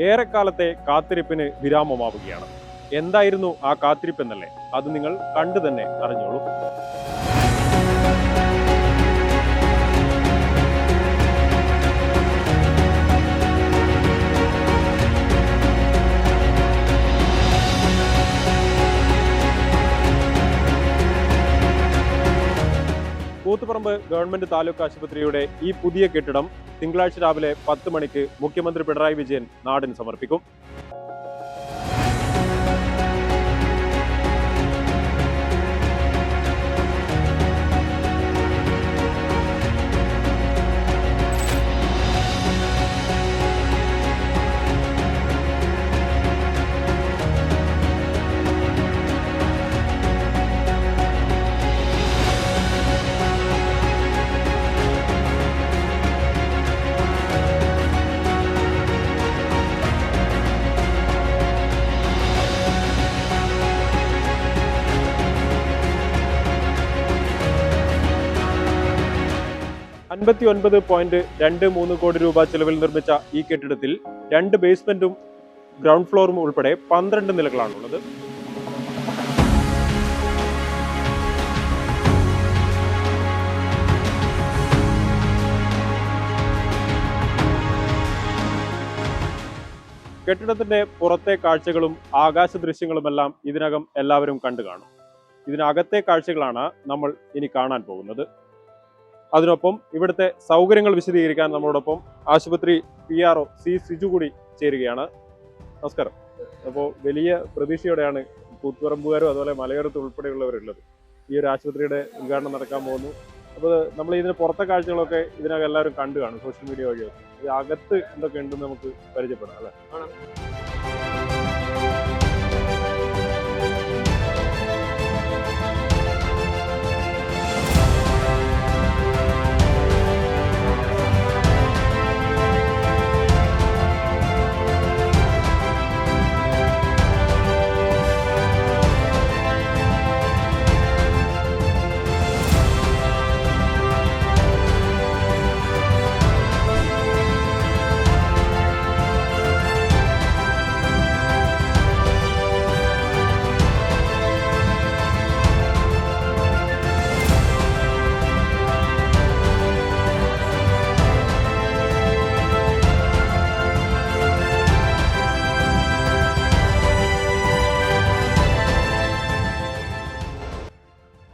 ഏറെക്കാലത്തെ കാത്തിരിപ്പിന് വിരാമമാവുകയാണ്. എന്തായിരുന്നു ആ കാത്തിരിപ്പ് എന്നല്ലേ അത് നിങ്ങൾ കണ്ടു തന്നെ അറിഞ്ഞോളൂ. കൂത്തുപറമ്പ് ഗവൺമെന്റ് താലൂക്ക് ആശുപത്രിയുടെ ഈ പുതിയ കെട്ടിടം തിങ്കളാഴ്ച രാവിലെ പത്ത് മണിക്ക് മുഖ്യമന്ത്രി പിണറായി വിജയൻ നാടിന് സമർപ്പിക്കും. അൻപത്തി ഒൻപത് പോയിന്റ് രണ്ട് മൂന്ന് കോടി രൂപ ചെലവിൽ നിർമ്മിച്ച ഈ കെട്ടിടത്തിൽ രണ്ട് ബേസ്മെന്റും ഗ്രൗണ്ട് ഫ്ലോറും ഉൾപ്പെടെ പന്ത്രണ്ട് നിലകളാണുള്ളത്. കെട്ടിടത്തിന്റെ പുറത്തെ കാഴ്ചകളും ആകാശ ദൃശ്യങ്ങളുമെല്ലാം ഇതിനകം എല്ലാവരും കണ്ടു കാണും ഇതിനകത്തെ കാഴ്ചകളാണ് നമ്മൾ ഇനി കാണാൻ പോകുന്നത്. അതിനൊപ്പം ഇവിടുത്തെ സൗകര്യങ്ങൾ വിശദീകരിക്കാൻ നമ്മളോടൊപ്പം ആശുപത്രി P R O C Siju കൂടി ചേരുകയാണ്. നമസ്കാരം. അപ്പോൾ വലിയ പ്രതീക്ഷയോടെയാണ് കൂത്തുപറമ്പുകാരും അതുപോലെ മലയോരത്ത് ഉൾപ്പെടെയുള്ളവരുള്ളത്. ഈ ഒരു ആശുപത്രിയുടെ ഉദ്ഘാടനം നടക്കാൻ പോകുന്നു. അപ്പോൾ നമ്മൾ ഇതിന് പുറത്തെ കാഴ്ചകളൊക്കെ ഇതിനകം എല്ലാവരും കണ്ടു കാണും സോഷ്യൽ മീഡിയ വഴിയൊക്കെ. ഇത് അകത്ത് എന്തൊക്കെ ഉണ്ടെന്ന് നമുക്ക് പരിചയപ്പെടാം അല്ലേ?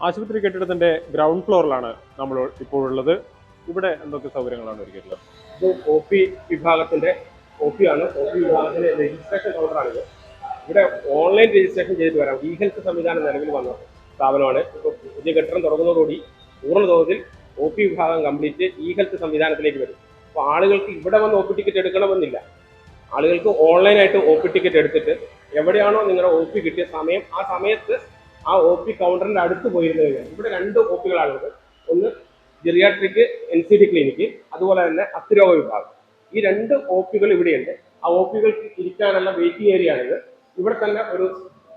ആശുപത്രി കെട്ടിടത്തിന്റെ ഗ്രൗണ്ട് ഫ്ലോറിലാണ് നമ്മൾ ഇപ്പോഴുള്ളത്. ഇവിടെ എന്തൊക്കെ സൗകര്യങ്ങളാണ് ഒരുക്കിയിട്ടുള്ളത്? ഇത് ഒ പി വിഭാഗത്തിന്റെ ഒ പി ആണ് ഒ പി വിഭാഗത്തിന്റെ രജിസ്ട്രേഷൻ കൗണ്ടറാണിത് ഇവിടെ ഓൺലൈൻ രജിസ്ട്രേഷൻ ചെയ്തിട്ട് വരാം. ഇ ഹെൽത്ത് സംവിധാനം നിലവിൽ വന്ന സ്ഥാപനമാണ്. ഇപ്പോൾ പുതിയ കെട്ടിടം തുടങ്ങുന്നതോടുകൂടി പൂർണ തോതിൽ ഒ പി വിഭാഗം കംപ്ലീറ്റ് ഇ ഹെൽത്ത് സംവിധാനത്തിലേക്ക് വരും. അപ്പോൾ ആളുകൾക്ക് ഇവിടെ വന്ന് ഒ പി ടിക്കറ്റ് എടുക്കണമെന്നില്ല. ആളുകൾക്ക് ഓൺലൈനായിട്ട് ഒ പി ടിക്കറ്റ് എടുത്തിട്ട് എവിടെയാണോ നിങ്ങളുടെ ഒ പി കിട്ടിയ സമയം ആ സമയത്ത് ആ ഒ പി കൗണ്ടറിന്റെ അടുത്ത് പോയിരുന്നു കഴിഞ്ഞാൽ ഇവിടെ രണ്ട് ഒ പികളാണുള്ളത് ഒന്ന് geriatric N C D clinic അതുപോലെ തന്നെ അസ്ഥിരോഗ വിഭാഗം. ഈ രണ്ട് ഒ പികൾ ഇവിടെയുണ്ട്. ആ ഒ പികൾക്ക് ഇരിക്കാനുള്ള വെയിറ്റിംഗ് ഏരിയ ആണിത്. ഇവിടെ തന്നെ ഒരു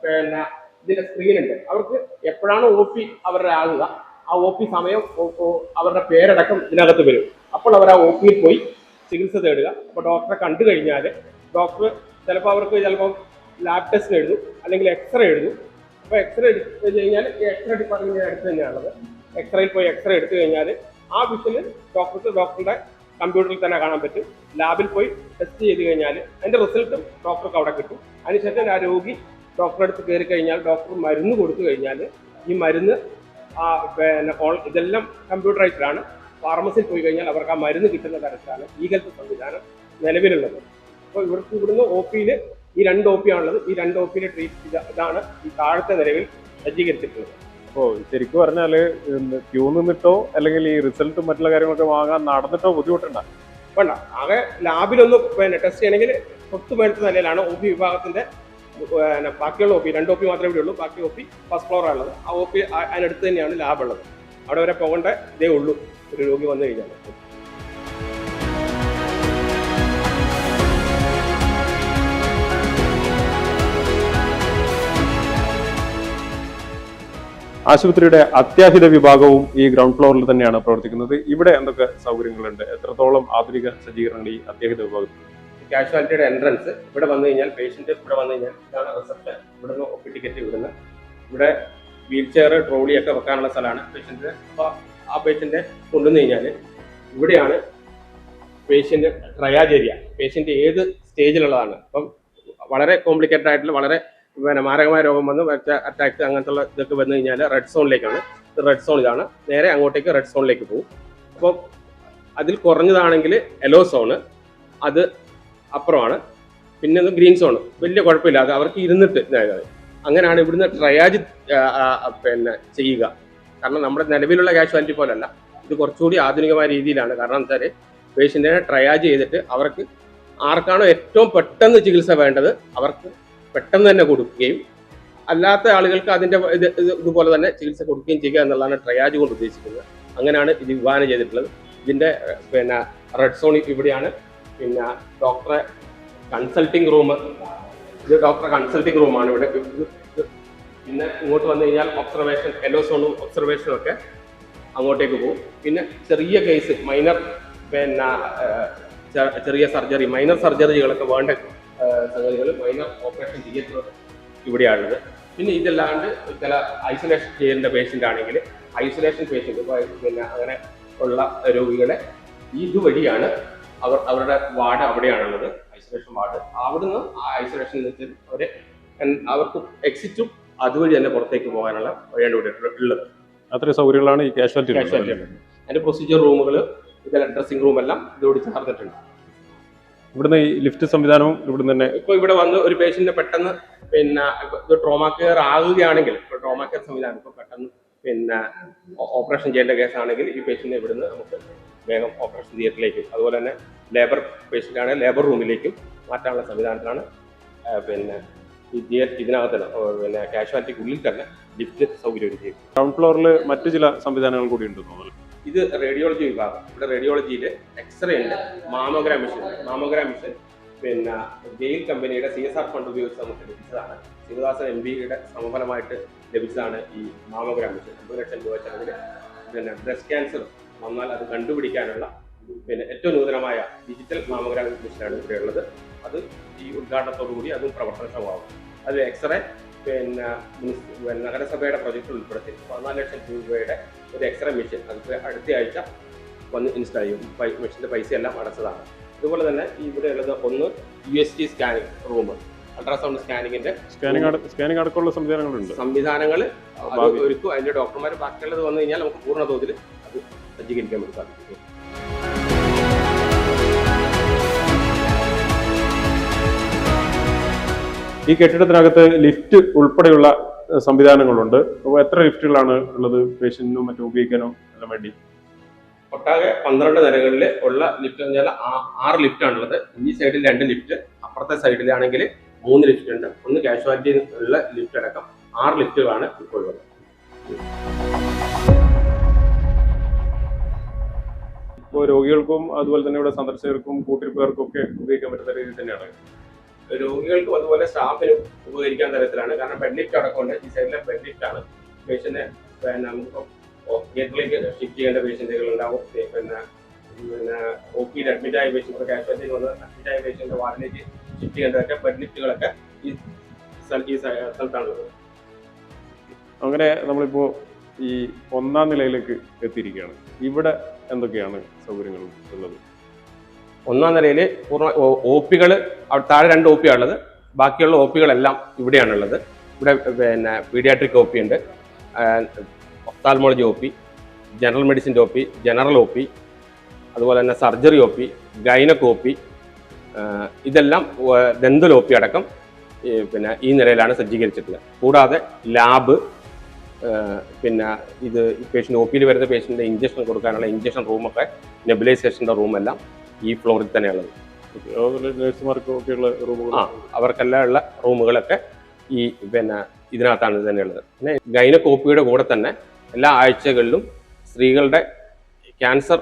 പിന്നെ സ്ക്രീൻ ഉണ്ട്. അവർക്ക് എപ്പോഴാണ് ഒ പി അവരുടെ ആകുക ആ ഒ പി സമയം അവരുടെ പേരടക്കം ഇതിനകത്ത് വരും. അപ്പോൾ അവർ ആ ഒ പിയിൽ പോയി ചികിത്സ തേടുക. അപ്പോൾ ഡോക്ടറെ കണ്ടു കഴിഞ്ഞാൽ ഡോക്ടർ ചിലപ്പോൾ അവർക്ക് ചിലപ്പോൾ ലാബ് ടെസ്റ്റ് എഴുതും അല്ലെങ്കിൽ എക്സ്റേ എഴുതും. അപ്പോൾ എക്സ്റേ എടുത്ത് കഴിഞ്ഞാൽ എക്സ്റേ ഡിപ്പാർട്ട്മെന്റ് അടുത്ത് തന്നെയാണുള്ളത്. എക്സ്റേയിൽ പോയി എക്സ്റേ എടുത്തു കഴിഞ്ഞാൽ ആ വിഷന് ഡോക്ടർക്ക് ഡോക്ടറുടെ കമ്പ്യൂട്ടറിൽ തന്നെ കാണാൻ പറ്റും. ലാബിൽ പോയി ടെസ്റ്റ് ചെയ്ത് കഴിഞ്ഞാൽ അതിന്റെ റിസൾട്ടും ഡോക്ടർക്ക് അവിടെ കിട്ടും. അതിനുശേഷം ആ രോഗി ഡോക്ടറെ അടുത്ത് കയറി കഴിഞ്ഞാൽ ഡോക്ടർ മരുന്ന് കൊടുത്തു കഴിഞ്ഞാൽ ഈ മരുന്ന് ആ പിന്നെ ഓൾ ഇതെല്ലാം കമ്പ്യൂട്ടറായിട്ടാണ് ഫാർമസിയിൽ പോയി കഴിഞ്ഞാൽ അവർക്ക് ആ മരുന്ന് കിട്ടുന്ന തരത്തിലാണ് ഈ ഹെൽത്ത് സംവിധാനം നിലവിലുള്ളത്. അപ്പോൾ ഇവർക്ക് ഇവിടുന്ന് ഒ പിയിൽ ഈ രണ്ട് ഒ പി ആണുള്ളത്. ഈ രണ്ട് ഒ പിയിലെ ട്രീറ്റ് ഇതാണ് ഈ താഴത്തെ നിലവിൽ സജ്ജീകരിച്ചിട്ടുള്ളത്. അപ്പോൾ ശരിക്കും പറഞ്ഞാൽ ക്യൂ നിന്നിട്ടോ അല്ലെങ്കിൽ ഈ റിസൾട്ട് മറ്റുള്ള കാര്യങ്ങളൊക്കെ വാങ്ങാൻ നടന്നിട്ടോ ബുദ്ധിമുട്ടുണ്ടോ? വേണ്ട. ആകെ ലാബിലൊന്ന് പിന്നെ ടെസ്റ്റ് ചെയ്യണമെങ്കിൽ തൊട്ട് മേടുത്ത നിലയിലാണ് ഒ പി വിഭാഗത്തിന്റെ പിന്നെ ബാക്കിയുള്ള ഒ പി രണ്ട് ഒ പി മാത്രമേ ഇവിടെ ഉള്ളൂ. ബാക്കി ഒ പി ഫസ്റ്റ് ഫ്ലോർ ഉള്ളത് ആ ഒ പി അതിനടുത്ത് തന്നെയാണ് ലാബ് ഉള്ളത്. അവിടെ വരെ പോകേണ്ട ഇതേ ഉള്ളൂ. ഒരു രോഗി വന്നു കഴിഞ്ഞാൽ. ആശുപത്രിയുടെ അത്യാഹിത വിഭാഗവും ഈ ഗ്രൗണ്ട് ഫ്ലോറിൽ തന്നെയാണ് പ്രവർത്തിക്കുന്നത്. ഇവിടെ എന്തൊക്കെ സൗകര്യങ്ങളുണ്ട്? എത്രത്തോളം ആധുനിക സജ്ജീകരണങ്ങൾ ഈ അത്യാഹിത വിഭാഗത്തിൽ കാഷ്വാലിറ്റിയുടെ എൻട്രൻസ് ഇവിടെ വന്നു കഴിഞ്ഞാൽ പേഷ്യന്റ് ഇവിടെ വന്നു കഴിഞ്ഞാൽ ഇതാണ് റിസപ്ഷൻ നിന്ന് ഒപ്പി ടിക്കറ്റ് ഇവിടുന്ന്. ഇവിടെ വീൽ ചെയർ ട്രോളി ഒക്കെ വെക്കാനുള്ള സ്ഥലമാണ് പേഷ്യന്റ് അപ്പോൾ ആ പേഷ്യന്റെ കൊണ്ടുവന്നു കഴിഞ്ഞാൽ ഇവിടെയാണ് പേഷ്യന്റ് ട്രയാജ് ഏരിയ പേഷ്യന്റ് ഏത് സ്റ്റേജിലുള്ളതാണ് അപ്പം വളരെ കോംപ്ലിക്കേറ്റഡ് ആയിട്ടുള്ള വളരെ പിന്നെ മാരകമായ രോഗം വന്ന് അറ്റാക്ക് അങ്ങനത്തെ ഇതൊക്കെ വന്നു കഴിഞ്ഞാൽ റെഡ് സോണിലേക്കാണ് റെഡ് സോൺ ഇതാണ്. നേരെ അങ്ങോട്ടേക്ക് റെഡ് സോണിലേക്ക് പോകും. അപ്പോൾ അതിൽ കുറഞ്ഞതാണെങ്കിൽ യെല്ലോ സോണ് അത് അപ്പുറമാണ്. പിന്നെ ഒന്ന് ഗ്രീൻ സോൺ വലിയ കുഴപ്പമില്ല. അത് അവർക്ക് ഇരുന്നിട്ട് അങ്ങനെയാണ് ഇവിടുന്ന് ട്രയാജ് പിന്നെ ചെയ്യുക. കാരണം നമ്മുടെ നിലവിലുള്ള കാഷ്വാലിറ്റി പോലല്ല. ഇത് കുറച്ചുകൂടി ആധുനികമായ രീതിയിലാണ്. കാരണം എന്താ വെച്ചാൽ പേഷ്യന്റിനെ ട്രയാജ് ചെയ്തിട്ട് അവർക്ക് ആർക്കാണോ ഏറ്റവും പെട്ടെന്ന് ചികിത്സ വേണ്ടത് അവർക്ക് പെട്ടെന്ന് തന്നെ കൊടുക്കുകയും അല്ലാത്ത ആളുകൾക്ക് അതിന്റെ ഇത് ഇത് ഇതുപോലെ തന്നെ ചികിത്സ കൊടുക്കുകയും ചെയ്യുക എന്നുള്ളതാണ് ട്രയാജ് കൊണ്ട് ഉദ്ദേശിക്കുന്നത്. അങ്ങനെയാണ് ഇത് വിഭാവനം ചെയ്തിട്ടുള്ളത്. ഇതിന്റെ പിന്നെ റെഡ് സോൺ ഇവിടെയാണ്. പിന്നെ ഡോക്ടറെ കൺസൾട്ടിംഗ് റൂം ഇത് ഡോക്ടറെ കൺസൾട്ടിംഗ് റൂമാണ് ഇവിടെ. പിന്നെ ഇങ്ങോട്ട് വന്നു കഴിഞ്ഞാൽ ഒബ്സർവേഷൻ യെല്ലോ സോണും ഒബ്സർവേഷനും ഒക്കെ അങ്ങോട്ടേക്ക് പോകും. പിന്നെ ചെറിയ കേസ് മൈനർ പിന്നെ ചെറിയ സർജറി മൈനർ സർജറികളൊക്കെ വേണ്ട സംഗതികൾ മൈനർ ഓപ്പറേഷൻ തിയേറ്റർ ഇവിടെയാണുള്ളത്. പിന്നെ ഇതല്ലാണ്ട് ചില ഐസൊലേഷൻ ചെയ്യേണ്ട പേഷ്യന്റ് ആണെങ്കിൽ ഐസൊലേഷൻ പേഷ്യന്റ് പിന്നെ അങ്ങനെ ഉള്ള രോഗികളെ ഇതുവഴിയാണ് അവർ അവരുടെ വാർഡ് അവിടെയാണുള്ളത് ഐസൊലേഷൻ വാർഡ്. അവിടുന്ന് ആ ഐസൊലേഷൻ വെച്ച് അവരെ അവർക്ക് എക്സിറ്റും അതുവഴി തന്നെ പുറത്തേക്ക് പോകാനുള്ള വഴിയാണ് ഇവിടെ ഉള്ളത്. അത്രയും സൗകര്യങ്ങളാണ് ഈ കാഷ്വാലിറ്റി അതിന്റെ പ്രൊസീജിയർ റൂമുകൾ ഇതെല്ലാം ഡ്രസ്സിംഗ് റൂമെല്ലാം ഇതോട് ചേർന്നിട്ടുണ്ട്. ഇവിടുന്ന് ഈ ലിഫ്റ്റ് സംവിധാനവും ഇവിടുന്ന് തന്നെ ഇപ്പൊ ഇവിടെ വന്ന് ഒരു പേഷ്യന്റിനെ പെട്ടെന്ന് പിന്നെ ഇത് ട്രോമാ കെയർ ആകുകയാണെങ്കിൽ ഇപ്പൊ ട്രോമാ കെയർ സംവിധാനം ഇപ്പൊ പെട്ടെന്ന് പിന്നെ ഓപ്പറേഷൻ ചെയ്യേണ്ട കേസാണെങ്കിൽ ഈ പേഷ്യന്റിനെ ഇവിടുന്ന് നമുക്ക് വേഗം ഓപ്പറേഷൻ തിയേറ്ററിലേക്കും അതുപോലെ തന്നെ ലേബർ പേഷ്യന്റ് ആണെങ്കിൽ ലേബർ റൂമിലേക്കും മാറ്റാനുള്ള സംവിധാനത്തിലാണ് പിന്നെ ഇതിനകത്ത് തന്നെ, പിന്നെ കാഷ്വാലിറ്റിക്കുള്ളിൽ തന്നെ ലിഫ്റ്റ് സൗകര്യം ഗ്രൗണ്ട് ഫ്ലോറിൽ മറ്റു ചില സംവിധാനങ്ങൾ കൂടി ഉണ്ട് തോന്നുന്നു ഇത് റേഡിയോളജി വിഭാഗം. ഇവിടെ റേഡിയോളജിയിൽ എക്സ്റേ ഉണ്ട്. മാമോഗ്രാം മെഷീൻ മാമോഗ്രാം മെഷീൻ പിന്നെ ഗെയിൽ കമ്പനിയുടെ സി എസ് ആർ ഫണ്ട് ഉപയോഗിച്ച് നമുക്ക് ലഭിച്ചതാണ്. ശിവദാസൻ എം പിയുടെ സമഫലമായിട്ട് ലഭിച്ചതാണ് ഈ മാമോഗ്രാം മെഷീൻ അമ്പത് ലക്ഷം രൂപ ചെലവിൽ പിന്നെ ബ്രസ്റ്റ് ക്യാൻസർ വന്നാൽ അത് കണ്ടുപിടിക്കാനുള്ള പിന്നെ ഏറ്റവും നൂതനമായ ഡിജിറ്റൽ മാമോഗ്രാം മെഷീനാണ് ഇവിടെ ഉള്ളത് അത് ഈ ഉദ്ഘാടനത്തോടു കൂടി അതും പ്രവർത്തനക്ഷമമാകും. അത് എക്സ്റേ പിന്നെ മുനിസിപ്പൽ നഗരസഭയുടെ പ്രൊജക്റ്റ് ഉൾപ്പെടുത്തി. പതിനാല് ലക്ഷം രൂപയുടെ ഒരു എക്സ്റേ മെഷീൻ അത് അടുത്ത ആഴ്ച വന്ന് ഇൻസ്റ്റാൾ ചെയ്യും. മെഷീന്റെ പൈസ എല്ലാം അടച്ചതാണ്. അതുപോലെ തന്നെ ഇവിടെയുള്ളത് ഇവിടെ ഉള്ളത് ഒന്ന് U S T scanning room ultrasound സ്കാനിങ്ങിന്റെ scanning scanning അടക്കമുള്ള സംവിധാനങ്ങളുണ്ട്. സംവിധാനങ്ങൾ. ഒരുക്കും. അതിന്റെ ഡോക്ടർമാർ ബാക്കിയുള്ളത് വന്നു കഴിഞ്ഞാൽ നമുക്ക് പൂർണ തോതിൽ അത് സജ്ജീകരിക്കാൻ വേണ്ടി സാധിക്കും ഈ കെട്ടിടത്തിനകത്ത് ലിഫ്റ്റ് ഉൾപ്പെടെയുള്ള സംവിധാനങ്ങളുണ്ട്. അപ്പോൾ എത്ര ലിഫ്റ്റുകളാണ് ഉള്ളത്? പേഷ്യന്റിനും മറ്റും ഉപയോഗിക്കാനോ എല്ലാം വേണ്ടി? ഒട്ടാകെ പന്ത്രണ്ട് നിലകളിൽ ഉള്ള ലിഫ്റ്റ് എന്ന് പറഞ്ഞാൽ ആറ് ലിഫ്റ്റ് ആണുള്ളത് ഈ സൈഡിൽ രണ്ട് ലിഫ്റ്റ് അപ്പുറത്തെ സൈഡിലാണെങ്കിൽ മൂന്ന് ലിഫ്റ്റ് ഉണ്ട് ഒന്ന് കാഷ്വാലിറ്റി ഉള്ള ലിഫ്റ്റ് അടക്കം ആറ് ലിഫ്റ്റുകളാണ് ഇപ്പോൾ ഉള്ളത്. ഇപ്പോൾ രോഗികൾക്കും അതുപോലെ തന്നെ ഇവിടെ സന്ദർശകർക്കും കൂട്ടിരിപ്പുകാർക്കും ഒക്കെ ഉപയോഗിക്കാൻ പറ്റുന്ന രീതിയിൽ തന്നെയാണ്. രോഗികൾക്കും അതുപോലെ സ്റ്റാഫിനും ഉപകരിക്കാൻ തരത്തിലാണ്. കാരണം ബെഡ് ലിഫ്റ്റ് അടക്കമുണ്ട് ഈ സൈഡിലെ ബെഡ് ലിഫ്റ്റ് ആണ്. പേഷ്യന്റിനെ നമുക്ക് ഗേറ്റിലേക്ക് ഷിഫ്റ്റ് ചെയ്യേണ്ട പേഷ്യന്റുകൾ ഉണ്ടാവും. പിന്നെ പിന്നെ ഒ പിയിൽ അഡ്മിറ്റ് ആയ പേഷ്യന്റ് കാഷ്വാലിറ്റിയിൽ വന്ന് അഡ്മിറ്റ് ആയ പേഷ്യന്റ് വാർഡിലേക്ക് ഷിഫ്റ്റ് ചെയ്യേണ്ടതൊക്കെ ബെഡ് ലിഫ്റ്റുകളൊക്കെ ഈ സ്ഥലത്ത് ഈ സ്ഥ- സ്ഥലത്താണുള്ളത്. അങ്ങനെ നമ്മളിപ്പോൾ ഈ ഒന്നാം നിലയിലേക്ക് എത്തിയിരിക്കുകയാണ്. ഇവിടെ എന്തൊക്കെയാണ് സൗകര്യങ്ങൾ ഉള്ളത്? ഒന്നാം നിലയിൽ പൂർണ ഒ പികൾ താഴെ രണ്ട് ഒ പിയാണ് ഉള്ളത് ബാക്കിയുള്ള ഒ പികളെല്ലാം ഇവിടെയാണുള്ളത്. ഇവിടെ പിന്നെ പീഡിയാട്രിക് ഒ പി ഉണ്ട് ophthalmology O P general മെഡിസിന്റെ O P general O P അതുപോലെ തന്നെ surgery O P gynaec O P ഇതെല്ലാം ദന്തൽ ഒ പി അടക്കം പിന്നെ ഈ നിലയിലാണ് സജ്ജീകരിച്ചിട്ടുള്ളത്. കൂടാതെ ലാബ് പിന്നെ ഇത് പേഷ്യന്റ് ഒ പിയിൽ വരുന്ന പേഷ്യന്റെ ഇഞ്ചക്ഷൻ കൊടുക്കാനുള്ള ഇഞ്ചക്ഷൻ റൂമൊക്കെ നെബിലൈസേഷന്റെ റൂമെല്ലാം ഈ ഫ്ലോറിൽ തന്നെയുള്ളത്. റൂമുകൾ ആ അവർക്കെല്ലാം ഉള്ള റൂമുകളൊക്കെ ഈ പിന്നെ ഇതിനകത്താണ് ഇത് തന്നെയുള്ളത്. പിന്നെ ഗൈനക്കോപ്പിയുടെ കൂടെ തന്നെ എല്ലാ ആഴ്ചകളിലും സ്ത്രീകളുടെ ക്യാൻസർ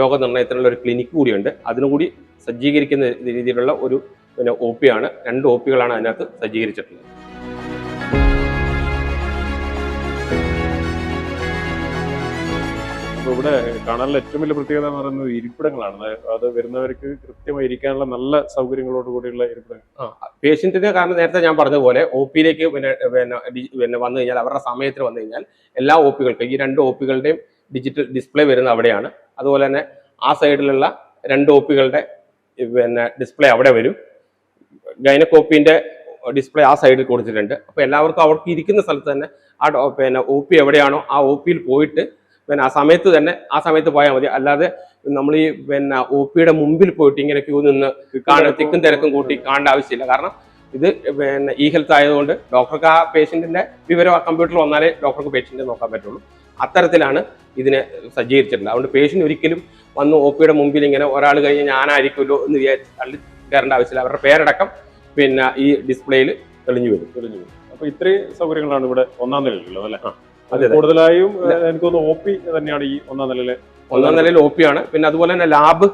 രോഗനിർണയത്തിനുള്ള ഒരു ക്ലിനിക്ക് കൂടിയുണ്ട്. അതിനുകൂടി സജ്ജീകരിക്കുന്ന രീതിയിലുള്ള ഒരു പിന്നെ ഒ പി ആണ്. രണ്ട് ഒ പികളാണ് അതിനകത്ത് സജ്ജീകരിച്ചിട്ടുള്ളത്. അപ്പൊ ഇവിടെ കാണാനുള്ള ഏറ്റവും വലിയ പ്രത്യേകത എന്ന് പറയുന്നത് ഇരിപ്പിടങ്ങളാണ്. അത് വരുന്നവർക്ക് കൃത്യമായി ഇരിക്കാനുള്ള നല്ല സൗകര്യങ്ങളോട് കൂടിയുള്ള ഇരിപ്പിടങ്ങൾ. പേഷ്യന്റിന് കാരണം നേരത്തെ ഞാൻ പറഞ്ഞതുപോലെ പോലെ ഒ പിയിലേക്ക് പിന്നെ പിന്നെ വന്നു കഴിഞ്ഞാൽ അവരുടെ സമയത്തിൽ വന്നു കഴിഞ്ഞാൽ എല്ലാ ഒ പികൾക്കും ഈ രണ്ട് ഒ പികളുടെയും ഡിജിറ്റൽ ഡിസ്പ്ലേ വരുന്നത് അവിടെയാണ്. അതുപോലെ തന്നെ ആ സൈഡിലുള്ള രണ്ട് ഒ പികളുടെ പിന്നെ ഡിസ്പ്ലേ അവിടെ വരും. ഗൈനക്കോപ്പിന്റെ ഡിസ്പ്ലേ ആ സൈഡിൽ കൊടുത്തിട്ടുണ്ട്. അപ്പോൾ എല്ലാവർക്കും അവർക്ക് ഇരിക്കുന്ന സ്ഥലത്ത് തന്നെ ആ പിന്നെ ഒ പി എവിടെയാണോ ആ ഒ പിയിൽ പോയിട്ട് പിന്നെ ആ സമയത്ത് തന്നെ ആ സമയത്ത് പോയാൽ മതി. അല്ലാതെ നമ്മൾ ഈ പിന്നെ ഒ പിയുടെ മുമ്പിൽ പോയിട്ട് ഇങ്ങനെ ക്യൂ നിന്ന് കാണാൻ തിക്കും തിരക്കും കൂട്ടി കാണേണ്ട ആവശ്യമില്ല. കാരണം ഇത് പിന്നെ ഇ ഹെൽത്ത് ആയതുകൊണ്ട് ഡോക്ടർക്ക് ആ പേഷ്യന്റിന്റെ വിവരം ആ കമ്പ്യൂട്ടറിൽ വന്നാലേ ഡോക്ടർക്ക് പേഷ്യന്റിനെ നോക്കാൻ പറ്റുള്ളൂ. അത്തരത്തിലാണ് ഇതിനെ സജ്ജീകരിച്ചിട്ടുള്ളത്. അതുകൊണ്ട് പേഷ്യന്റ് ഒരിക്കലും വന്ന് ഒ പിയുടെ മുമ്പിൽ ഇങ്ങനെ ഒരാൾ കഴിഞ്ഞ് ഞാനായിരിക്കുമല്ലോ എന്ന് വിചാരിച്ച് തള്ളി കയറേണ്ട ആവശ്യമില്ല. അവരുടെ പേരടക്കം പിന്നെ ഈ ഡിസ്പ്ലേയിൽ തെളിഞ്ഞു വരും. തെളിഞ്ഞു വരും. അപ്പൊ ഇത്രയും സൗകര്യങ്ങളാണ് ഇവിടെ ഒന്നാം നിലയിലുള്ളത് അല്ലെ. കൂടുതലായും എനിക്ക് തോന്നുന്നു ഒ പി തന്നെയാണ് ഈ ഒന്നാം നിലയിലെ ഒന്നാം നിലയിൽ ഒ പി ആണ്. പിന്നെ അതുപോലെ തന്നെ ലാബ്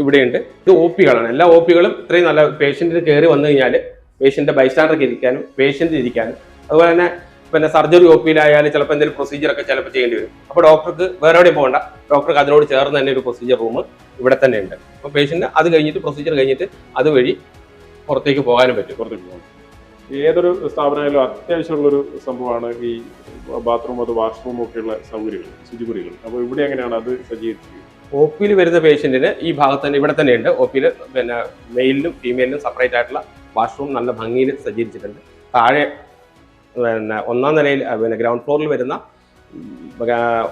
ഇവിടെയുണ്ട്. ഇത് ഒ പികളാണ് എല്ലാ ഒ പികളും ഇത്രയും നല്ല പേഷ്യന്റിന് കയറി വന്നു കഴിഞ്ഞാൽ പേഷ്യന്റ് ബൈസ്റ്റാൻഡർക്ക് ഇരിക്കാനും പേഷ്യന്റ് ഇരിക്കാനും. അതുപോലെ തന്നെ പിന്നെ സർജറി ഒ പിയിലായാലും ചിലപ്പോൾ എന്തെങ്കിലും പ്രൊസീജിയർ ഒക്കെ ചിലപ്പോൾ ചെയ്യേണ്ടി വരും. അപ്പോൾ ഡോക്ടർക്ക് വേറെ എവിടെയും പോകണ്ട. ഡോക്ടർക്ക് അതിനോട് ചേർന്ന് തന്നെ ഒരു പ്രൊസീജിയർ റൂം ഇവിടെ തന്നെ ഉണ്ട്. അപ്പോൾ പേഷ്യന്റ് അത് കഴിഞ്ഞിട്ട് പ്രൊസീജിയർ കഴിഞ്ഞിട്ട് അതുവഴി പുറത്തേക്ക് പോകാനും പറ്റും. പുറത്തേക്ക് പോകുന്നത് ഏതൊരു സ്ഥാപനമായാലും അത്യാവശ്യമുള്ളൊരു സംഭവമാണ് ഈ ബാത്റൂം അത് വാഷ്റൂം ഒക്കെയുള്ള സൗകര്യങ്ങൾ ശുചിമുറികൾ. അപ്പോൾ ഇവിടെ എങ്ങനെയാണ് അത് സജ്ജീകരിച്ചിരിക്കുന്നത് ഒ പിയിൽ വരുന്ന പേഷ്യന്റിന് ഈ ഭാഗത്ത് തന്നെ ഇവിടെ തന്നെ ഉണ്ട്. ഒ പിയിൽ പിന്നെ മെയിലിനും ഫീമെയിലിനും സെപ്പറേറ്റ് ആയിട്ടുള്ള വാഷ്റൂം നല്ല ഭംഗിയിൽ സജ്ജീകരിച്ചിട്ടുണ്ട്. താഴെ പിന്നെ ഒന്നാം നിലയിൽ പിന്നെ ഗ്രൗണ്ട് ഫ്ലോറിൽ വരുന്ന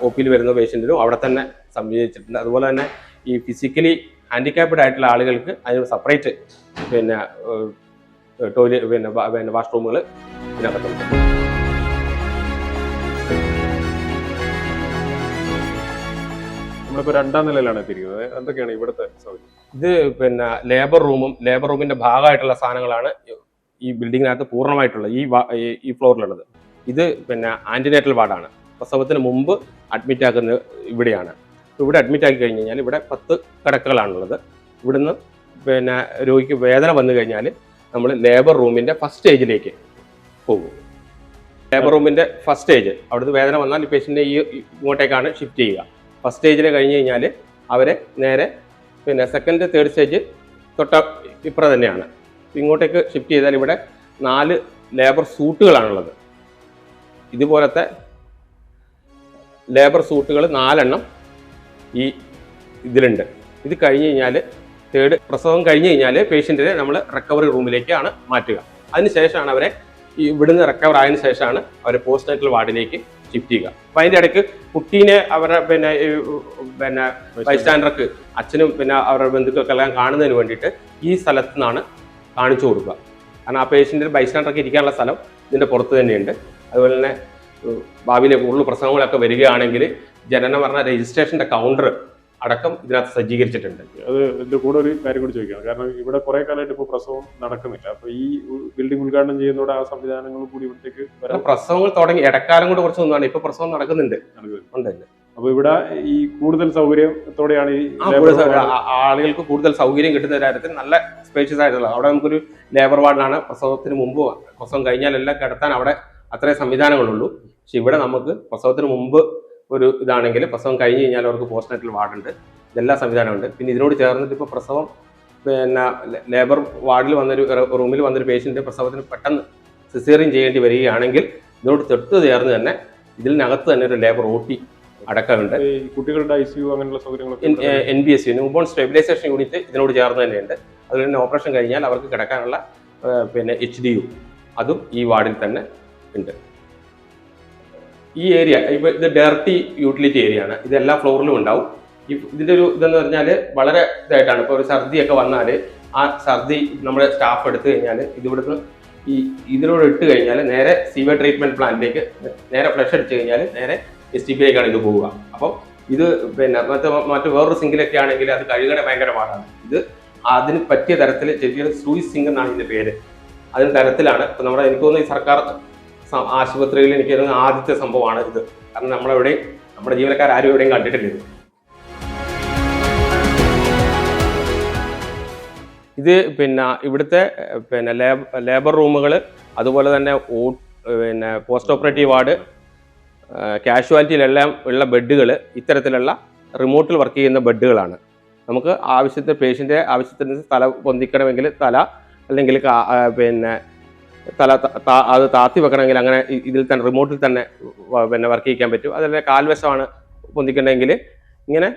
ഒ പിയിൽ വരുന്ന പേഷ്യന്റിനും അവിടെ തന്നെ സംയോജിച്ചിട്ടുണ്ട്. അതുപോലെ തന്നെ ഈ ഫിസിക്കലി ഹാൻഡിക്യാപ്ഡ് ആയിട്ടുള്ള ആളുകൾക്ക് അതിന് സെപ്പറേറ്റ് പിന്നെ ടോയ്ലറ്റ് പിന്നെ പിന്നെ വാഷ്റൂമുകൾ ഇതിനകത്തുണ്ട്. നമ്മളിപ്പോൾ രണ്ടാം നിലയിലാണ് എത്തിയിരിക്കുന്നത്. എന്തൊക്കെയാണ് ഇവിടുത്തെ സൗകര്യം? ഇത് പിന്നെ ലേബർ റൂമും ലേബർ റൂമിന്റെ ഭാഗമായിട്ടുള്ള സാധനങ്ങളാണ് ഈ ബിൽഡിങ്ങിനകത്ത് പൂർണമായിട്ടുള്ള ഈ ഈ- ഈ ഫ്ലോറിലുള്ളത് ഇത് പിന്നെ ആന്റിനേറ്റൽ വാർഡാണ് പ്രസവത്തിന് മുമ്പ് അഡ്മിറ്റ് ആക്കുന്നത് ഇവിടെയാണ്. ഇവിടെ അഡ്മിറ്റ് ആക്കി കഴിഞ്ഞ് കഴിഞ്ഞാൽ ഇവിടെ പത്ത് കിടക്കകളാണുള്ളത്. ഇവിടുന്ന് പിന്നെ രോഗിക്ക് വേദന വന്നു കഴിഞ്ഞാൽ നമ്മൾ ലേബർ റൂമിന്റെ ഫസ്റ്റ് സ്റ്റേജിലേക്ക് പോകും. ലേബർ റൂമിന്റെ ഫസ്റ്റ് സ്റ്റേജ് അവിടുന്ന് വേദന വന്നാൽ ഈ ഈ ഇങ്ങോട്ടേക്കാണ് ഷിഫ്റ്റ് ചെയ്യുക. ഫസ്റ്റ് സ്റ്റേജിൽ കഴിഞ്ഞ് കഴിഞ്ഞാൽ അവരെ നേരെ പിന്നെ സെക്കൻഡ് തേർഡ് സ്റ്റേജ് തൊട്ട ഇപ്പുറം തന്നെയാണ്. ഇങ്ങോട്ടേക്ക് ഷിഫ്റ്റ് ചെയ്താൽ ഇവിടെ നാല് ലേബർ സൂട്ടുകളാണുള്ളത് ഇതുപോലത്തെ ലേബർ സൂട്ടുകൾ നാലെണ്ണം ഈ ഇതിലുണ്ട്. ഇത് കഴിഞ്ഞ് കഴിഞ്ഞാൽ തേർഡ് പ്രസവം കഴിഞ്ഞ് കഴിഞ്ഞാൽ പേഷ്യന്റിനെ നമ്മൾ റിക്കവറി റൂമിലേക്കാണ് മാറ്റുക. അതിനുശേഷമാണ് അവരെ ഇവിടുന്ന് റിക്കവർ ആയതിനു ശേഷമാണ് അവരെ പോസ്റ്റ് നൈറ്റൽ വാർഡിലേക്ക് ഷിഫ്റ്റ് ചെയ്യുക. അപ്പം അതിന്റെ ഇടയ്ക്ക് കുട്ടീനെ അവരുടെ പിന്നെ പിന്നെ ബൈസ്റ്റാൻഡർക്ക് അച്ഛനും പിന്നെ അവരുടെ ബന്ധുക്കൾക്കെല്ലാം കാണുന്നതിന് വേണ്ടിയിട്ട് ഈ സ്ഥലത്തു നിന്നാണ് കാണിച്ചു കൊടുക്കുക. കാരണം ആ പേഷ്യന്റിന് ബൈസ്റ്റാൻഡർക്ക് ഇരിക്കാനുള്ള സ്ഥലം ഇതിന്റെ പുറത്ത് തന്നെയുണ്ട്. അതുപോലെ തന്നെ ഭാവിയിലെ കൂടുതൽ പ്രസവങ്ങളൊക്കെ വരികയാണെങ്കിൽ ജനന മരണ രജിസ്ട്രേഷന്റെ കൗണ്ടർ അടക്കം ഇതിനകത്ത് സജ്ജീകരിച്ചിട്ടുണ്ട്. അത് ഇതിന്റെ കൂടെ ഒരു കാര്യം കൂടി ചോദിക്കാം കാരണം ഇവിടെ കുറെ കാലമായിട്ട് ഇപ്പോൾ പ്രസവം നടക്കുന്നില്ല. അപ്പൊ ഈ ബിൽഡിംഗ് ഉദ്ഘാടനം ചെയ്യുന്നതോടെ ആ സംവിധാനങ്ങളും കൂടി ഇവിടത്തേക്ക് പ്രസവങ്ങൾ തുടങ്ങി ഇടക്കാലം കൊണ്ട് കുറച്ച് ഒന്നാണ് ഇപ്പൊ പ്രസവം നടക്കുന്നുണ്ട്. ഉണ്ടല്ലേ? ഉണ്ട് അപ്പൊ ഇവിടെ ഈ കൂടുതൽ സൗകര്യത്തോടെയാണ് ഈ ആളുകൾക്ക് കൂടുതൽ സൗകര്യം കിട്ടുന്ന കാര്യത്തിൽ നല്ല സ്പേഷ്യസ് ആയിട്ടുള്ള. അവിടെ നമുക്കൊരു ലേബർ വാർഡാണ് പ്രസവത്തിന് മുമ്പ് പ്രസവം കഴിഞ്ഞാലെല്ലാം കിടത്താൻ അവിടെ അത്രയും സംവിധാനങ്ങളുള്ളൂ. പക്ഷെ ഇവിടെ നമുക്ക് പ്രസവത്തിന് മുമ്പ് ഒരു ഇതാണെങ്കിൽ പ്രസവം കഴിഞ്ഞ് കഴിഞ്ഞാൽ അവർക്ക് പോസ്റ്റ്നേറ്റൽ വാർഡുണ്ട്. ഇതെല്ലാം സംവിധാനമുണ്ട് പിന്നെ ഇതിനോട് ചേർന്നിട്ട് ഇപ്പോൾ പ്രസവം പിന്നെ ലേബർ വാർഡിൽ വന്നൊരു റൂമിൽ വന്നൊരു പേഷ്യന്റ് പ്രസവത്തിന് പെട്ടെന്ന് സിസേറിയൻ ചെയ്യേണ്ടി വരികയാണെങ്കിൽ ഇതിനോട് തൊട്ട് ചേർന്ന് തന്നെ ഇതിനകത്ത് തന്നെ ഒരു ലേബർ ഒ ടി അടക്കമുണ്ട്. കുട്ടികളുടെ ഐ സി യു അങ്ങനെയുള്ള സൗകര്യങ്ങൾ N B S U newborn stabilisation unit ഇതിനോട് ചേർന്ന് തന്നെയുണ്ട്. അതുപോലെ തന്നെ ഓപ്പറേഷൻ കഴിഞ്ഞാൽ അവർക്ക് കിടക്കാനുള്ള പിന്നെ എച്ച് ഡി യു അതും ഈ വാർഡിൽ തന്നെ ഉണ്ട്. ഈ ഏരിയ ഇപ്പൊ ഇത് ഡയറക്റ്റ് യൂട്ടിലിറ്റി ഏരിയ ആണ്. ഇത് എല്ലാ ഫ്ലോറിലും ഉണ്ടാവും. ഈ ഇതിന്റെ ഒരു ഇതെന്ന് പറഞ്ഞാൽ വളരെ ഇതായിട്ടാണ്. ഇപ്പോൾ ഒരു ഛർദിയൊക്കെ വന്നാൽ ആ ഛർദി നമ്മുടെ സ്റ്റാഫ് എടുത്തു കഴിഞ്ഞാൽ ഇതിവിടുന്ന് ഈ ഇതിലൂടെ ഇട്ട് കഴിഞ്ഞാൽ നേരെ സീവർ ട്രീറ്റ്മെന്റ് പ്ലാന്റിലേക്ക് നേരെ ഫ്ലഷ് അടിച്ചു കഴിഞ്ഞാൽ നേരെ എസ് ടി പിയിലേക്കാണ് ഇത് പോവുക. അപ്പോൾ ഇത് പിന്നെ മറ്റേ മറ്റു വേറൊരു സിങ്കിലൊക്കെ ആണെങ്കിൽ അത് കഴുകണ ഭയങ്കര പാടാണ്. ഇത് അതിന് പറ്റിയ തരത്തിൽ ചെറിയ സൂയിസ് സിങ്ക് എന്നാണ് ഇതിന്റെ പേര്. അതിന് തരത്തിലാണ്. ഇപ്പൊ നമ്മുടെ എനിക്ക് തോന്നുന്നു ഈ സർക്കാർ ആശുപത്രികളിൽ എനിക്ക് ആദ്യത്തെ സംഭവമാണ് ഇത്. കാരണം നമ്മളെവിടെയും നമ്മുടെ ജീവനക്കാർ ആരും എവിടെയും കണ്ടിട്ടില്ല ഇത്. പിന്നെ ഇവിടുത്തെ പിന്നെ ലേബർ റൂമുകൾ അതുപോലെ തന്നെ ഓ പിന്നെ പോസ്റ്റ് ഓപ്പറേറ്റീവ് വാർഡ് കാഷ്വാലിറ്റിയിലെല്ലാം ഉള്ള ബെഡുകൾ ഇത്തരത്തിലുള്ള റിമോട്ടിൽ വർക്ക് ചെയ്യുന്ന ബെഡുകളാണ്. നമുക്ക് ആവശ്യത്തിന് പേഷ്യന്റെ ആവശ്യത്തിന് തല പൊന്തിക്കണമെങ്കിൽ തല അല്ലെങ്കിൽ പിന്നെ തല അത് താത്തി വെക്കണമെങ്കിൽ അങ്ങനെ ഇതിൽ തന്നെ റിമോട്ടിൽ തന്നെ പിന്നെ വർക്ക് ചെയ്യിക്കാൻ പറ്റും. അതല്ല കാൽവശമാണ് പൊന്തിക്കേണ്ടതെങ്കിൽ ഇങ്ങനെ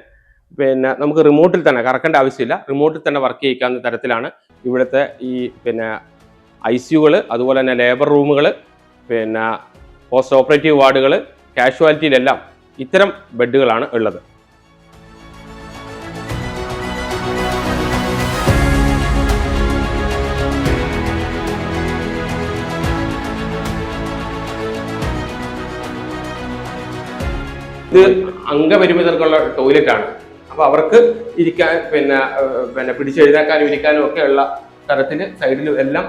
പിന്നെ നമുക്ക് റിമോട്ടിൽ തന്നെ കറക്കേണ്ട ആവശ്യമില്ല. റിമോട്ടിൽ തന്നെ വർക്ക് ചെയ്യിക്കാവുന്ന തരത്തിലാണ് ഇവിടുത്തെ ഈ പിന്നെ ഐ സിയുകൾ അതുപോലെ തന്നെ ലേബർ റൂമുകൾ പിന്നെ പോസ്റ്റ് ഓപ്പറേറ്റീവ് വാർഡുകൾ കാഷ്വാലിറ്റിയിലെല്ലാം ഇത്തരം ബെഡുകളാണ് ഉള്ളത്. ഇത് അംഗപരിമിതർക്കുള്ള ടോയ്ലറ്റ് ആണ് അപ്പൊ അവർക്ക് ഇരിക്കാൻ പിന്നെ പിന്നെ പിടിച്ചെഴുതാക്കാനും ഇരിക്കാനും ഒക്കെ ഉള്ള തരത്തിൽ സൈഡിലും എല്ലാം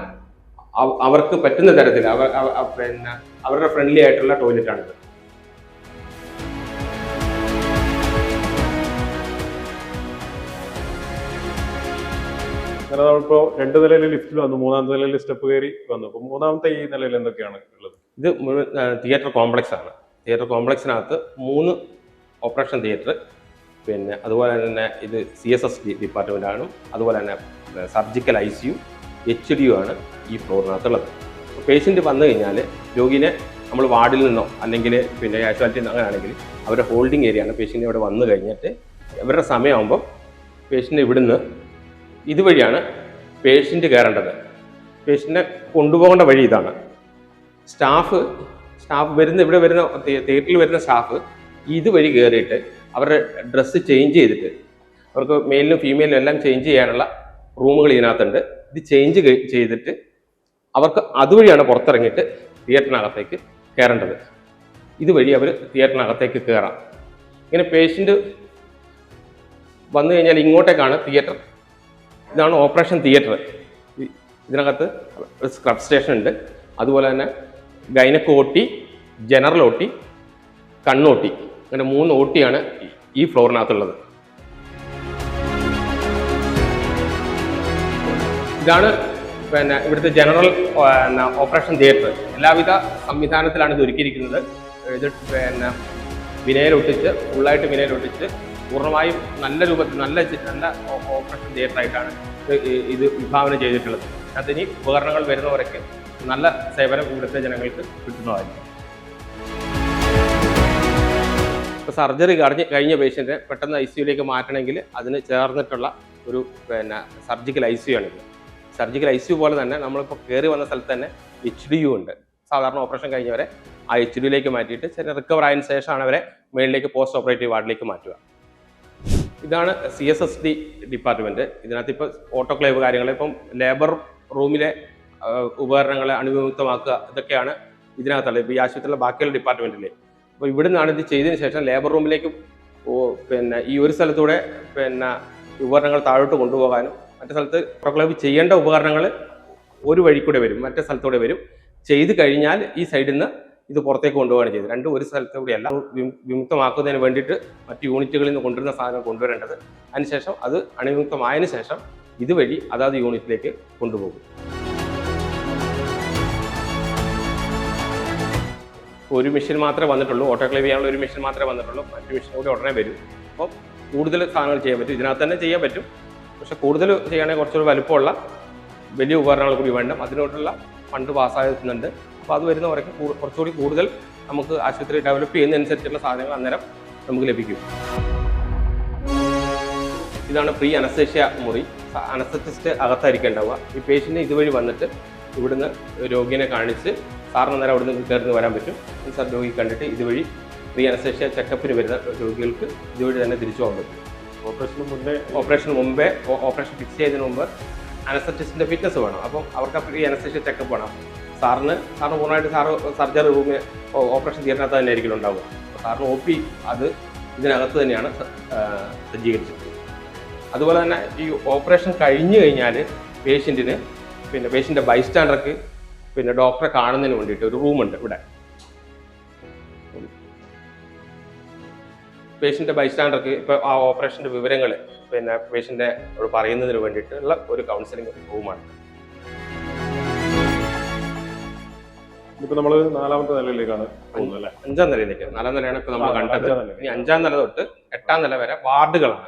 അവർക്ക് പറ്റുന്ന തരത്തിൽ അവർ അവ- അവ- പിന്നെ അവരുടെ ഫ്രണ്ട്ലി ആയിട്ടുള്ള ടോയ്ലറ്റ് ആണിത് അങ്ങനെ നമ്മളിപ്പോ രണ്ട് നിലയിൽ ലിഫ്റ്റിൽ വന്നു മൂന്നാം നിലയിൽ സ്റ്റെപ്പ് കയറി വന്നു. അപ്പോൾ മൂന്നാമത്തെ ഈ നിലയിൽ എന്തൊക്കെയാണ് ഉള്ളത്? ഇത് തിയേറ്റർ കോംപ്ലക്സ് ആണ് തിയേറ്റർ കോംപ്ലക്സിനകത്ത് മൂന്ന് ഓപ്പറേഷൻ തിയേറ്റർ. പിന്നെ അതുപോലെ തന്നെ ഇത് C S S D department ആണ് അതുപോലെ തന്നെ surgical I C U H D U ആണ് ഈ ഫ്ലോറിനകത്തുള്ളത്. പേഷ്യന്റ് വന്നു കഴിഞ്ഞാൽ രോഗിനെ നമ്മൾ വാർഡിൽ നിന്നോ അല്ലെങ്കിൽ പിന്നെ കാഷ്വാലിറ്റി അങ്ങനെയാണെങ്കിൽ അവരുടെ ഹോൾഡിംഗ് ഏരിയ ആണ് പേഷ്യന്റ് ഇവിടെ വന്നു കഴിഞ്ഞിട്ട് ഇവരുടെ സമയമാകുമ്പോൾ പേഷ്യന്റ് ഇവിടുന്ന് ഇതുവഴിയാണ് പേഷ്യന്റ് കയറേണ്ടത്. പേഷ്യന്റിനെ കൊണ്ടുപോകേണ്ട വഴി ഇതാണ്. സ്റ്റാഫ് സ്റ്റാഫ് വരുന്ന ഇവിടെ വരുന്ന തിയേറ്ററിൽ വരുന്ന സ്റ്റാഫ് ഇതുവഴി കയറിയിട്ട് അവരുടെ ഡ്രസ്സ് ചേഞ്ച് ചെയ്തിട്ട് അവർക്ക് മെയിലിനും ഫീമെയിലിനും എല്ലാം ചേഞ്ച് ചെയ്യാനുള്ള റൂമുകൾ ഇതിനകത്തുണ്ട്. ഇത് ചേഞ്ച് ചെയ്തിട്ട് അവർക്ക് അതുവഴിയാണ് പുറത്തിറങ്ങിയിട്ട് തിയേറ്ററിനകത്തേക്ക് കയറേണ്ടത്. ഇതുവഴി അവർ തിയേറ്ററിനകത്തേക്ക് കയറാം. ഇങ്ങനെ പേഷ്യന്റ് വന്നു കഴിഞ്ഞാൽ ഇങ്ങോട്ടേക്കാണ് തിയേറ്റർ ഇതാണ് ഓപ്പറേഷൻ തിയേറ്റർ ഇതിനകത്ത് സ്ക്രബ് സ്റ്റേഷൻ ഉണ്ട്. അതുപോലെ തന്നെ gynaec O T general OT കണ്ണോട്ടി. അങ്ങനെ മൂന്ന് ഓട്ടിയാണ് ടിയാണ് ഈ ഫ്ലോറിനകത്തുള്ളത്. ഇതാണ് പിന്നെ ഇവിടുത്തെ ജനറൽ ഓപ്പറേഷൻ തിയേറ്റർ. എല്ലാവിധ സംവിധാനത്തിലാണ് ഇത് ഒരുക്കിയിരിക്കുന്നത്. ഇത് പിന്നെ വിനയിലൊട്ടിച്ച് ഫുള്ളായിട്ട് വിനയിലൊട്ടിച്ച് പൂർണമായും നല്ല രൂപത്തിൽ നല്ല നല്ല ഓപ്പറേഷൻ ഈ- ഇത് വിഭാവനം ചെയ്തിട്ടുള്ളത്. അതിന് ഉപകരണങ്ങൾ വരുന്നവരൊക്കെ നല്ല സേവനം ഇവിടുത്തെ ജനങ്ങൾക്ക് കിട്ടുന്നതായിരിക്കും. ഇപ്പോൾ സർജറി കഴിഞ്ഞ് കഴിഞ്ഞ പേഷ്യന്റിനെ പെട്ടെന്ന് ഐ സിയുലേക്ക് മാറ്റണമെങ്കിൽ അതിന് ചേർന്നിട്ടുള്ള ഒരു പിന്നെ സർജിക്കൽ ഐ സി ആണിത്. സർജിക്കൽ ഐ സി പോലെ തന്നെ നമ്മളിപ്പോൾ കയറി വന്ന സ്ഥലത്ത് തന്നെ എച്ച് ഡി യു ഉണ്ട്. സാധാരണ ഓപ്പറേഷൻ കഴിഞ്ഞവരെ ആ എച്ച് ഡിയിലേക്ക് മാറ്റിയിട്ട് ചില റിക്കവർ ആയതിനു ശേഷമാണ് അവരെ മേളിലേക്ക് പോസ്റ്റ് ഓപ്പറേറ്റീവ് വാർഡിലേക്ക് മാറ്റുക. ഇതാണ് C S S D department ഇതിനകത്ത് ഇപ്പോൾ ഓട്ടോക്ലേവ് കാര്യങ്ങൾ ഇപ്പം ലേബർ റൂമിലെ ഉപകരണങ്ങളെ അണുവിമുക്തമാക്കുക ഇതൊക്കെയാണ് ഇതിനകത്തുള്ളത്. ഇപ്പോൾ ഈ ആശുപത്രിയിലെ ബാക്കിയുള്ള ഡിപ്പാർട്ട്മെന്റിലെ. അപ്പോൾ ഇവിടെ നിന്നാണ് ഇത് ചെയ്തതിന് ശേഷം ലേബർ റൂമിലേക്ക് പിന്നെ ഈ ഒരു സ്ഥലത്തൂടെ പിന്നെ ഉപകരണങ്ങൾ താഴോട്ട് കൊണ്ടുപോകാനും മറ്റേ സ്ഥലത്ത് ഓട്ടോക്ലേവ് ചെയ്യേണ്ട ഉപകരണങ്ങൾ ഒരു വഴി വരും മറ്റേ സ്ഥലത്തൂടെ വരും. ചെയ്ത് കഴിഞ്ഞാൽ ഈ സൈഡിൽ നിന്ന് ഇത് പുറത്തേക്ക് കൊണ്ടുപോവുകയാണ് ചെയ്തത്. രണ്ടും ഒരു സ്ഥലത്ത് കൂടിയല്ല. വിമു- വിമുക്തമാക്കുന്നതിന് വേണ്ടിയിട്ട് മറ്റ് യൂണിറ്റുകളിൽ നിന്ന് കൊണ്ടുവരുന്ന സാധനം കൊണ്ടുവരേണ്ടത്. അതിനുശേഷം അത് അണുവിമുക്തമായതിനു ശേഷം ഇതുവഴി അതാത് യൂണിറ്റിലേക്ക് കൊണ്ടുപോകും. ഒരു മെഷീൻ മാത്രമേ വന്നിട്ടുള്ളൂ. ഓട്ടോക്ലേവ് ചെയ്യാനുള്ള ഒരു മെഷീൻ മാത്രമേ വന്നിട്ടുള്ളൂ. മറ്റു മെഷീൻ കൂടി ഉടനെ വരും. അപ്പോൾ കൂടുതൽ സാധനങ്ങൾ ചെയ്യാൻ പറ്റും. ഇതിനകത്ത് തന്നെ ചെയ്യാൻ പറ്റും. പക്ഷെ കൂടുതൽ ചെയ്യുകയാണെങ്കിൽ കുറച്ചൊരു വലുപ്പമുള്ള വലിയ ഉപകരണങ്ങൾ കൂടി വേണം അതിനോടുള്ള ഫണ്ട് പാസ്സാകുന്നുണ്ട് അപ്പോൾ അത് വരുന്നവരൊക്കെ കുറച്ചുകൂടി കൂടുതൽ നമുക്ക് ആശുപത്രി ഡെവലപ്പ് ചെയ്യുന്നതനുസരിച്ചുള്ള സാധനങ്ങൾ അന്നേരം നമുക്ക് ലഭിക്കും. ഇതാണ് പ്രീ അനസ്തേഷ്യ മുറി. അനസ്തറ്റിസ്റ്റ് അകത്തായിരിക്കും ഉണ്ടാവുക. ഈ പേഷ്യന്റ് ഇതുവഴി വന്നിട്ട് ഇവിടുന്ന് രോഗിനെ കാണിച്ച് സാറിന് നേരം അവിടുന്ന് കയറുന്ന വരാൻ പറ്റും. സാർ രോഗി കണ്ടിട്ട് ഇതുവഴി പ്രീ അനസ്തേഷ്യ ചെക്കപ്പിന് വരുന്ന രോഗികൾക്ക് ഇതുവഴി തന്നെ തിരിച്ചു പോകാൻ പറ്റും. ഓപ്പറേഷന് മുന്നേ ഓപ്പറേഷന് മുമ്പേ ഓപ്പറേഷൻ ഫിക്സ് ചെയ്തതിന് മുമ്പ് അനസ്തറ്റിസ്റ്റിന്റെ ഫിറ്റ്നസ് വേണം. അപ്പം അവർക്ക് ഈ അനസ്തേഷ്യ ചെക്കപ്പ് വേണം. സാറിന് സാറിന് പൂർണമായിട്ട് സാറ് സർജറി റൂമിൽ ഓപ്പറേഷൻ തിയേറ്ററിനകത്ത് തന്നെ ആയിരിക്കും ഉണ്ടാവുക. അപ്പോൾ സാറിന് ഒ പി അത് ഇതിനകത്ത് തന്നെയാണ് സജ്ജീകരിച്ചിട്ടുള്ളത് അതുപോലെ തന്നെ ഈ ഓപ്പറേഷൻ കഴിഞ്ഞു കഴിഞ്ഞാൽ പേഷ്യന്റിന് പിന്നെ പേഷ്യന്റെ ബൈസ്റ്റാൻഡർക്ക് പിന്നെ ഡോക്ടറെ കാണുന്നതിന് വേണ്ടിയിട്ട് ഒരു റൂമുണ്ട് ഇവിടെ. പേഷ്യന്റെ ബൈസ്റ്റാൻഡർക്ക് ഇപ്പോൾ ആ ഓപ്പറേഷന്റെ വിവരങ്ങൾ പിന്നെ പേഷ്യന്റെ പറയുന്നതിന് വേണ്ടിയിട്ടുള്ള ഒരു കൗൺസിലിംഗ് റൂമാണ് ഇപ്പൊ നമ്മൾ നാലാമത്തെ നിലയിലേക്കാണ് പോകുന്നത് അഞ്ചാം നിലയിലേക്ക്. നാലാം നിലയാണ് ഇപ്പൊ നമ്മൾ കണ്ടത്. ഇനി അഞ്ചാം നില തൊട്ട് എട്ടാം നില വരെ വാർഡുകളാണ്.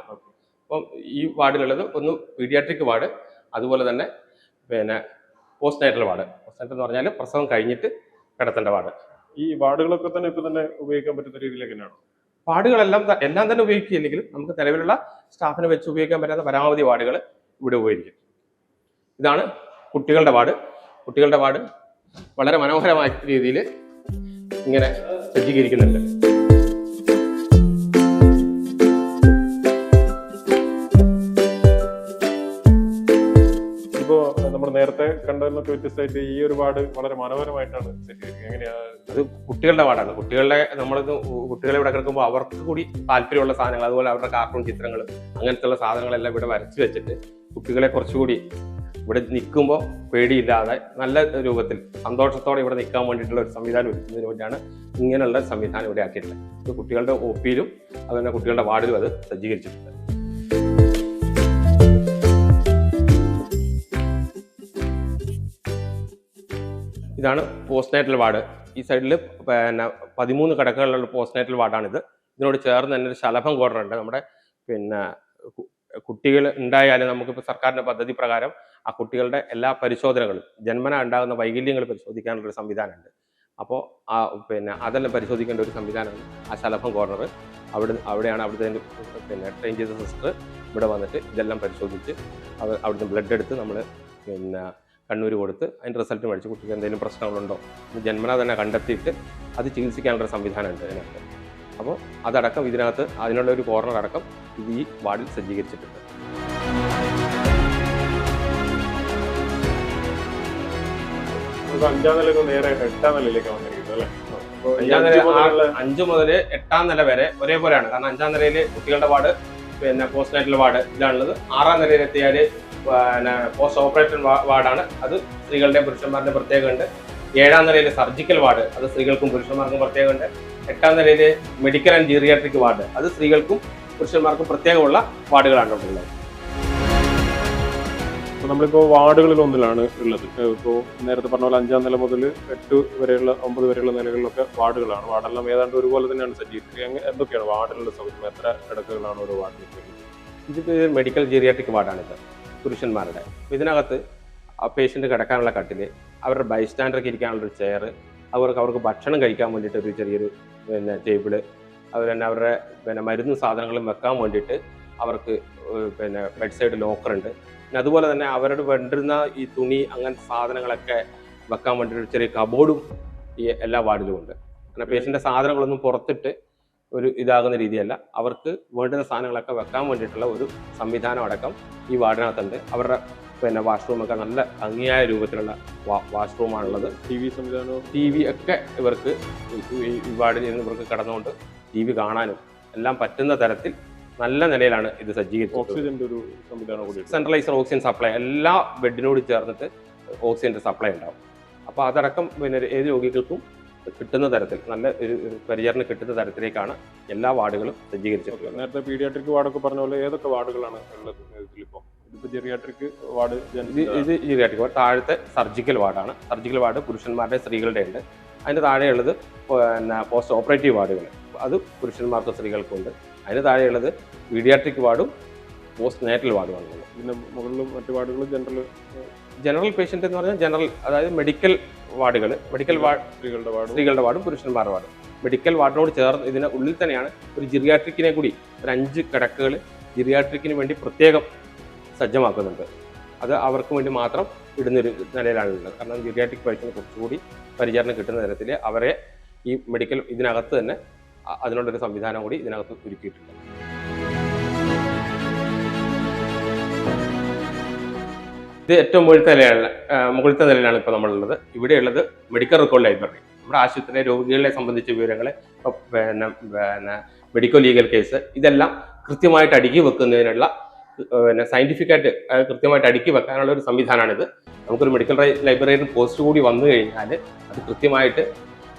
അപ്പം ഈ വാർഡിലുള്ളത് ഒന്ന് പീഡിയാട്രിക് വാർഡ് അതുപോലെ തന്നെ പിന്നെ postnatal ward postnatal എന്ന് പറഞ്ഞാൽ പ്രസവം കഴിഞ്ഞിട്ട് കിടത്തേണ്ട വാർഡ് ഈ വാർഡുകളൊക്കെ തന്നെ ഇപ്പൊ തന്നെ ഉപയോഗിക്കാൻ പറ്റുന്ന രീതിയിലേക്ക് തന്നെയാണ്? വാർഡുകളെല്ലാം എല്ലാം തന്നെ ഉപയോഗിക്കില്ലെങ്കിലും നമുക്ക് നിലവിലുള്ള സ്റ്റാഫിനെ വെച്ച് ഉപയോഗിക്കാൻ പറ്റാത്ത പരമാവധി വാർഡുകൾ ഇവിടെ ഉപയോഗിക്കും. ഇതാണ് കുട്ടികളുടെ വാർഡ്. കുട്ടികളുടെ വാർഡ് വളരെ മനോഹരമായ രീതിയിൽ ഇങ്ങനെ സജ്ജീകരിക്കുന്നുണ്ട്. കണ്ടതിനൊക്കെ വ്യത്യസ്തമായിട്ട് ഈ ഒരു പാട് വളരെ മനോഹരമായിട്ടാണ് സെറ്റ് ചെയ്തിരിക്കുന്നത് എങ്ങനെയാ അത് കുട്ടികളുടെ പാടാണ് കുട്ടികളുടെ നമ്മളിത് കുട്ടികളെ ഇവിടെ കിടക്കുമ്പോൾ അവർക്ക് കൂടി താല്പര്യമുള്ള സാധനങ്ങൾ അതുപോലെ അവരുടെ കാർട്ടൂൺ ചിത്രങ്ങൾ അങ്ങനത്തെയുള്ള സാധനങ്ങളെല്ലാം ഇവിടെ വരച്ചു വെച്ചിട്ട് കുട്ടികളെ കുറച്ചുകൂടി ഇവിടെ നിൽക്കുമ്പോൾ പേടിയില്ലാതെ നല്ല രൂപത്തിൽ സന്തോഷത്തോടെ ഇവിടെ നിൽക്കാൻ വേണ്ടിയിട്ടുള്ള ഒരു സംവിധാനം ഒരുക്കുന്നതിന് വേണ്ടിയാണ് ഇങ്ങനെയുള്ള സംവിധാനം ഇവിടെ ആക്കിയിട്ടുള്ളത് ഇത് കുട്ടികളുടെ ഒപ്പിയിലും പിയിലും അതുപോലെ കുട്ടികളുടെ വാർഡിലും അത് സജ്ജീകരിച്ചിട്ടുണ്ട് ഇതാണ് പോസ്റ്റ് നൈറ്റൽ വാർഡ്. ഈ സൈഡിൽ പിന്നെ പതിമൂന്ന് കിടക്കകളുള്ള പോസ്റ്റ് നൈറ്റൽ വാർഡാണിത്. ഇതിനോട് ചേർന്ന് തന്നെ ഒരു ശലഭം കോർണർ ഉണ്ട് നമ്മുടെ പിന്നെ കുട്ടികൾ ഉണ്ടായാലും നമുക്കിപ്പോൾ സർക്കാരിന്റെ പദ്ധതി പ്രകാരം ആ കുട്ടികളുടെ എല്ലാ പരിശോധനകളും ജന്മന ഉണ്ടാകുന്ന വൈകല്യങ്ങൾ പരിശോധിക്കാനുള്ള ഒരു സംവിധാനമുണ്ട്. അപ്പോൾ ആ പിന്നെ അതെല്ലാം പരിശോധിക്കേണ്ട ഒരു സംവിധാനമാണ് ആ ശലഭം കോർണർ. അവിടെ അവിടെയാണ് അവിടുത്തെ പിന്നെ ട്രെയിൻ ചെയ്ത സിസ്റ്റർ ഇവിടെ വന്നിട്ട് ഇതെല്ലാം പരിശോധിച്ച് അവ അവിടുന്ന് ബ്ലഡ് എടുത്ത് നമ്മൾ പിന്നെ കണ്ണൂർ കൊടുത്ത് അതിന്റെ റിസൾട്ട് മേടിച്ച് കുട്ടിക്ക് എന്തെങ്കിലും പ്രശ്നങ്ങളുണ്ടോ ജന്മന തന്നെ കണ്ടെത്തിയിട്ട് അത് ചികിത്സിക്കാനുള്ള സംവിധാനം സംവിധാനമുണ്ട് അതിനകത്ത്. അപ്പോൾ അതടക്കം ഇതിനകത്ത് അതിനുള്ള ഒരു കോർണർ അടക്കം ഇത് ഈ വാർഡിൽ സജ്ജീകരിച്ചിട്ടുണ്ട്. അഞ്ചാം നേരെ എട്ടാം നിലയിലേക്ക് വന്നിരിക്കുന്നത് അല്ലേ? അഞ്ച് നില അഞ്ചു മുതൽ എട്ടാം നില വരെ ഒരേപോലെയാണ്. കാരണം അഞ്ചാം നിലയിൽ കുട്ടികളുടെ വാർഡ് പിന്നെ പോസ്റ്റ് നൈറ്റൽ വാർഡ് ഇതാണുള്ളത്. ആറാം നിലയിലെത്തിയാൽ പിന്നെ പോസ്റ്റ് ഓപ്പറേറ്റർ വാർഡാണ്. അത് സ്ത്രീകളുടെയും പുരുഷന്മാരുടെ പ്രത്യേകമുണ്ട് ഏഴാം നിലയിൽ സർജിക്കൽ വാർഡ് അത് സ്ത്രീകൾക്കും പുരുഷന്മാർക്കും പ്രത്യേകമുണ്ട് എട്ടാം നിലയിൽ മെഡിക്കൽ ആൻഡ് ജീറിയാട്രിക് വാർഡ് അത് സ്ത്രീകൾക്കും പുരുഷന്മാർക്കും പ്രത്യേകമുള്ള വാർഡുകളാണ് ഉള്ളത്. ഇപ്പൊ നമ്മളിപ്പോൾ വാർഡുകളിൽ ഒന്നിലാണ് ഉള്ളത്. ഇപ്പോൾ നേരത്തെ പറഞ്ഞ പോലെ അഞ്ചാം നില മുതൽ എട്ട് വരെയുള്ള ഒമ്പത് വരെയുള്ള നിലകളിലൊക്കെ വാർഡുകളാണ്. വാർഡെല്ലാം ഏതാണ്ട് ഒരുപോലെ തന്നെയാണ് സജ്ജീകരിക്കുക എന്തൊക്കെയാണ് വാർഡുകളുടെ സൗകര്യം? എത്ര കിടക്കുകളാണ് ഓരോ വാർഡിലേക്ക് ഇതിപ്പോൾ മെഡിക്കൽ ജീറിയാട്രിക് വാർഡാണിത് പുരുഷന്മാരുടെ. ഇതിനകത്ത് പേഷ്യന്റ് കിടക്കാനുള്ള കട്ടിൽ അവരുടെ ബൈസ്റ്റാൻഡർക്ക് ഇരിക്കാനുള്ളൊരു ചെയർ അവർക്ക് അവർക്ക് ഭക്ഷണം കഴിക്കാൻ വേണ്ടിയിട്ട് ഒരു ചെറിയൊരു പിന്നെ ടേബിൾ അതുപോലെ തന്നെ അവരുടെ പിന്നെ മരുന്ന് സാധനങ്ങളും വെക്കാൻ വേണ്ടിയിട്ട് അവർക്ക് പിന്നെ ബെഡ് സൈഡ് ലോക്കറുണ്ട് പിന്നെ അതുപോലെ തന്നെ അവരുടെ വേണ്ടുന്ന ഈ തുണി അങ്ങനത്തെ സാധനങ്ങളൊക്കെ വെക്കാൻ വേണ്ടിയിട്ട് ഒരു ചെറിയ കബോർഡും ഈ എല്ലാ വാർഡിലും ഉണ്ട്. കാരണം പേഷ്യന്റെ സാധനങ്ങളൊന്നും പുറത്തിട്ട് ഒരു ഇതാകുന്ന രീതിയല്ല. അവർക്ക് വേണ്ടുന്ന സാധനങ്ങളൊക്കെ വെക്കാൻ വേണ്ടിയിട്ടുള്ള ഒരു സംവിധാനം അടക്കം ഈ വാർഡിനകത്തുണ്ട്. അവരുടെ പിന്നെ വാഷ്റൂമൊക്കെ നല്ല ഭംഗിയായ രൂപത്തിലുള്ള വാഷ്റൂമാണുള്ളത് ടി വി സംവിധാനവും? ടി വി ഒക്കെ ഇവർക്ക് ഈ വാർഡിൽ നിന്ന് ഇവർക്ക് കിടന്നുകൊണ്ട് ടി വി കാണാനും എല്ലാം പറ്റുന്ന തരത്തിൽ നല്ല നിലയിലാണ് ഇത് സജ്ജീകരിച്ചത്. സെൻട്രലൈസർ ഓക്സിജൻ സപ്ലൈ എല്ലാ ബെഡിനോട് ചേർന്നിട്ട് ഓക്സിജന്റെ സപ്ലൈ ഉണ്ടാവും. അപ്പോൾ അതടക്കം പിന്നെ ഏത് രോഗികൾക്കും കിട്ടുന്ന തരത്തിൽ നല്ല ഒരു പരിചരണം കിട്ടുന്ന തരത്തിലേക്കാണ് എല്ലാ വാർഡുകളും സജ്ജീകരിച്ചിട്ടുള്ളത്. നേരത്തെ പീഡിയാട്രിക് വാർഡൊക്കെ പറഞ്ഞ പോലെ ഏതൊക്കെ വാർഡുകളാണ് ഉള്ളത് ജെറിയാട്രിക് വാർഡ് ഇത് ജീറിയാട്രിക് വാർഡ് താഴത്തെ സർജിക്കൽ വാർഡാണ്. സർജിക്കൽ വാർഡ് പുരുഷന്മാരുടെ സ്ത്രീകളുടെ ഉണ്ട്. അതിന്റെ താഴെയുള്ളത് പിന്നെ പോസ്റ്റ് ഓപ്പറേറ്റീവ് വാർഡുകൾ അത് പുരുഷന്മാർക്കും സ്ത്രീകൾക്കും ഉണ്ട്. അതിന് താഴെയുള്ളത് പീഡിയാട്രിക് വാർഡും പോസ്റ്റ് നേറ്റൽ വാർഡുമാണ് പിന്നെ മുകളിലും മറ്റു വാർഡുകളും ജനറൽ ജനറൽ പേഷ്യന്റ് എന്ന് പറഞ്ഞാൽ ജനറൽ അതായത് മെഡിക്കൽ വാർഡുകൾ മെഡിക്കൽ വാർഡ് സ്ത്രീകളുടെ വാർഡ്. സ്ത്രീകളുടെ വാർഡും പുരുഷന്മാരുടെ വാർഡും. മെഡിക്കൽ വാർഡിനോട് ചേർന്ന് ഇതിന് ഉള്ളിൽ തന്നെയാണ് ഒരു ജിറിയാട്രിക്കിനെ കൂടി ഒരു അഞ്ച് കിടക്കുകൾ ജിറിയാട്രിക്കിന് വേണ്ടി പ്രത്യേകം സജ്ജമാക്കുന്നുണ്ട്. അത് അവർക്ക് വേണ്ടി മാത്രം ഇടുന്നൊരു നിലയിലാണ് ഉള്ളത്. കാരണം ജിറിയാട്രിക് പേഷ്യന് കുറച്ചുകൂടി പരിചരണം കിട്ടുന്ന തരത്തിൽ അവരെ ഈ മെഡിക്കൽ ഇതിനകത്ത് തന്നെ അതിനുള്ളൊരു സംവിധാനം കൂടി ഇതിനകത്ത് ഒരുക്കിയിട്ടുണ്ട്. ഇത് ഏറ്റവും മുകളിലത്തെ നിലയാണ് മുകളിലത്തെ നിലയിലാണ് ഇപ്പോൾ നമ്മളുള്ളത്. ഇവിടെയുള്ളത് മെഡിക്കൽ റെക്കോർഡ് ലൈബ്രറി നമ്മുടെ ആശുപത്രിയിലെ രോഗികളെ സംബന്ധിച്ച വിവരങ്ങൾ പിന്നെ പിന്നെ മെഡിക്കൽ ലീഗൽ കേസ് ഇതെല്ലാം കൃത്യമായിട്ട് അടുക്കി വെക്കുന്നതിനുള്ള പിന്നെ സയന്റിഫിക്കായിട്ട് കൃത്യമായിട്ട് അടുക്കി വെക്കാനുള്ള ഒരു സംവിധാനമാണിത് നമുക്കൊരു മെഡിക്കൽ ലൈബ്രറിയിൽ പോസ്റ്റ് കൂടി വന്നു കഴിഞ്ഞാൽ അത് കൃത്യമായിട്ട്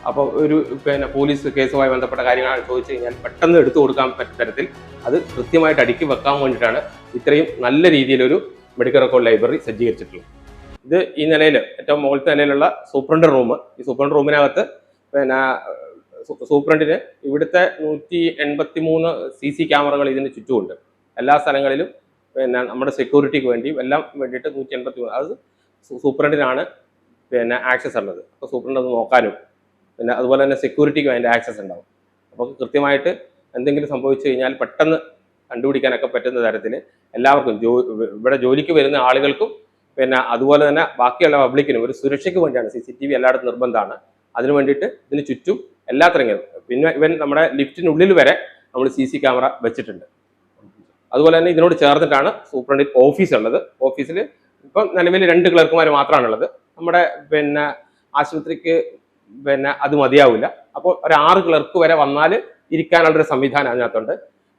അപ്പോൾ ഒരു പിന്നെ പോലീസ് കേസുമായി ബന്ധപ്പെട്ട കാര്യങ്ങളാണ് ചോദിച്ചു കഴിഞ്ഞാൽ പെട്ടെന്ന് എടുത്തു കൊടുക്കാൻ പറ്റുന്ന തരത്തിൽ അത് കൃത്യമായിട്ട് അടുക്കി വെക്കാൻ വേണ്ടിയിട്ടാണ് ഇത്രയും നല്ല രീതിയിലൊരു മെഡിക്കൽ റെക്കോർഡ് ലൈബ്രറി സജ്ജീകരിച്ചിട്ടുള്ളത്. ഇത് ഈ നിലയിൽ ഏറ്റവും മുകളിലത്തെ നിലയിലുള്ള സൂപ്രണ്ട് റൂം. ഈ സൂപ്രണ്ട് റൂമിനകത്ത് പിന്നെ സൂപ്രണ്ടിന് ഇവിടുത്തെ നൂറ്റി എൺപത്തി മൂന്ന് സി സി ക്യാമറകൾ ഇതിന് ചുറ്റുമുണ്ട്. എല്ലാ സ്ഥലങ്ങളിലും പിന്നെ നമ്മുടെ സെക്യൂരിറ്റിക്ക് വേണ്ടിയും എല്ലാം വേണ്ടിയിട്ട് നൂറ്റി എൺപത്തി മൂന്ന് അത് സൂപ്രണ്ടിനാണ് പിന്നെ ആക്സസ് ഉള്ളത് അപ്പോൾ സൂപ്രണ്ട് അത് നോക്കാനും പിന്നെ അതുപോലെ തന്നെ സെക്യൂരിറ്റിക്കും അതിന്റെ ആക്സസ് ഉണ്ടാവും. അപ്പോൾ കൃത്യമായിട്ട് എന്തെങ്കിലും സംഭവിച്ചു കഴിഞ്ഞാൽ പെട്ടെന്ന് കണ്ടുപിടിക്കാനൊക്കെ പറ്റുന്ന തരത്തിൽ എല്ലാവർക്കും ജോ ഇവിടെ ജോലിക്ക് വരുന്ന ആളുകൾക്കും പിന്നെ അതുപോലെ തന്നെ ബാക്കിയുള്ള പബ്ലിക്കിനും ഒരു സുരക്ഷയ്ക്ക് വേണ്ടിയാണ് സി സി ടി വി എല്ലായിടത്തും നിർബന്ധമാണ്. അതിന് വേണ്ടിയിട്ട് ഇതിന് ചുറ്റും എല്ലാ തരങ്ങളും പിന്നെ ഇവൻ നമ്മുടെ ലിഫ്റ്റിനുള്ളിൽ വരെ നമ്മൾ സി സി ക്യാമറ വെച്ചിട്ടുണ്ട്. അതുപോലെ തന്നെ ഇതിനോട് ചേർന്നിട്ടാണ് സൂപ്രണ്ടിൽ ഓഫീസ് ഉള്ളത്. ഓഫീസിൽ ഇപ്പം നിലവിൽ രണ്ട് ക്ലർക്കുമാർ മാത്രമാണുള്ളത്. നമ്മുടെ പിന്നെ ആശുപത്രിക്ക് പിന്നെ അത് മതിയാവില്ല. അപ്പോൾ ഒരു ആറ് ക്ലർക്ക് വരെ വന്നാൽ ഇരിക്കാനുള്ളൊരു സംവിധാനം അതിനകത്തുണ്ട്.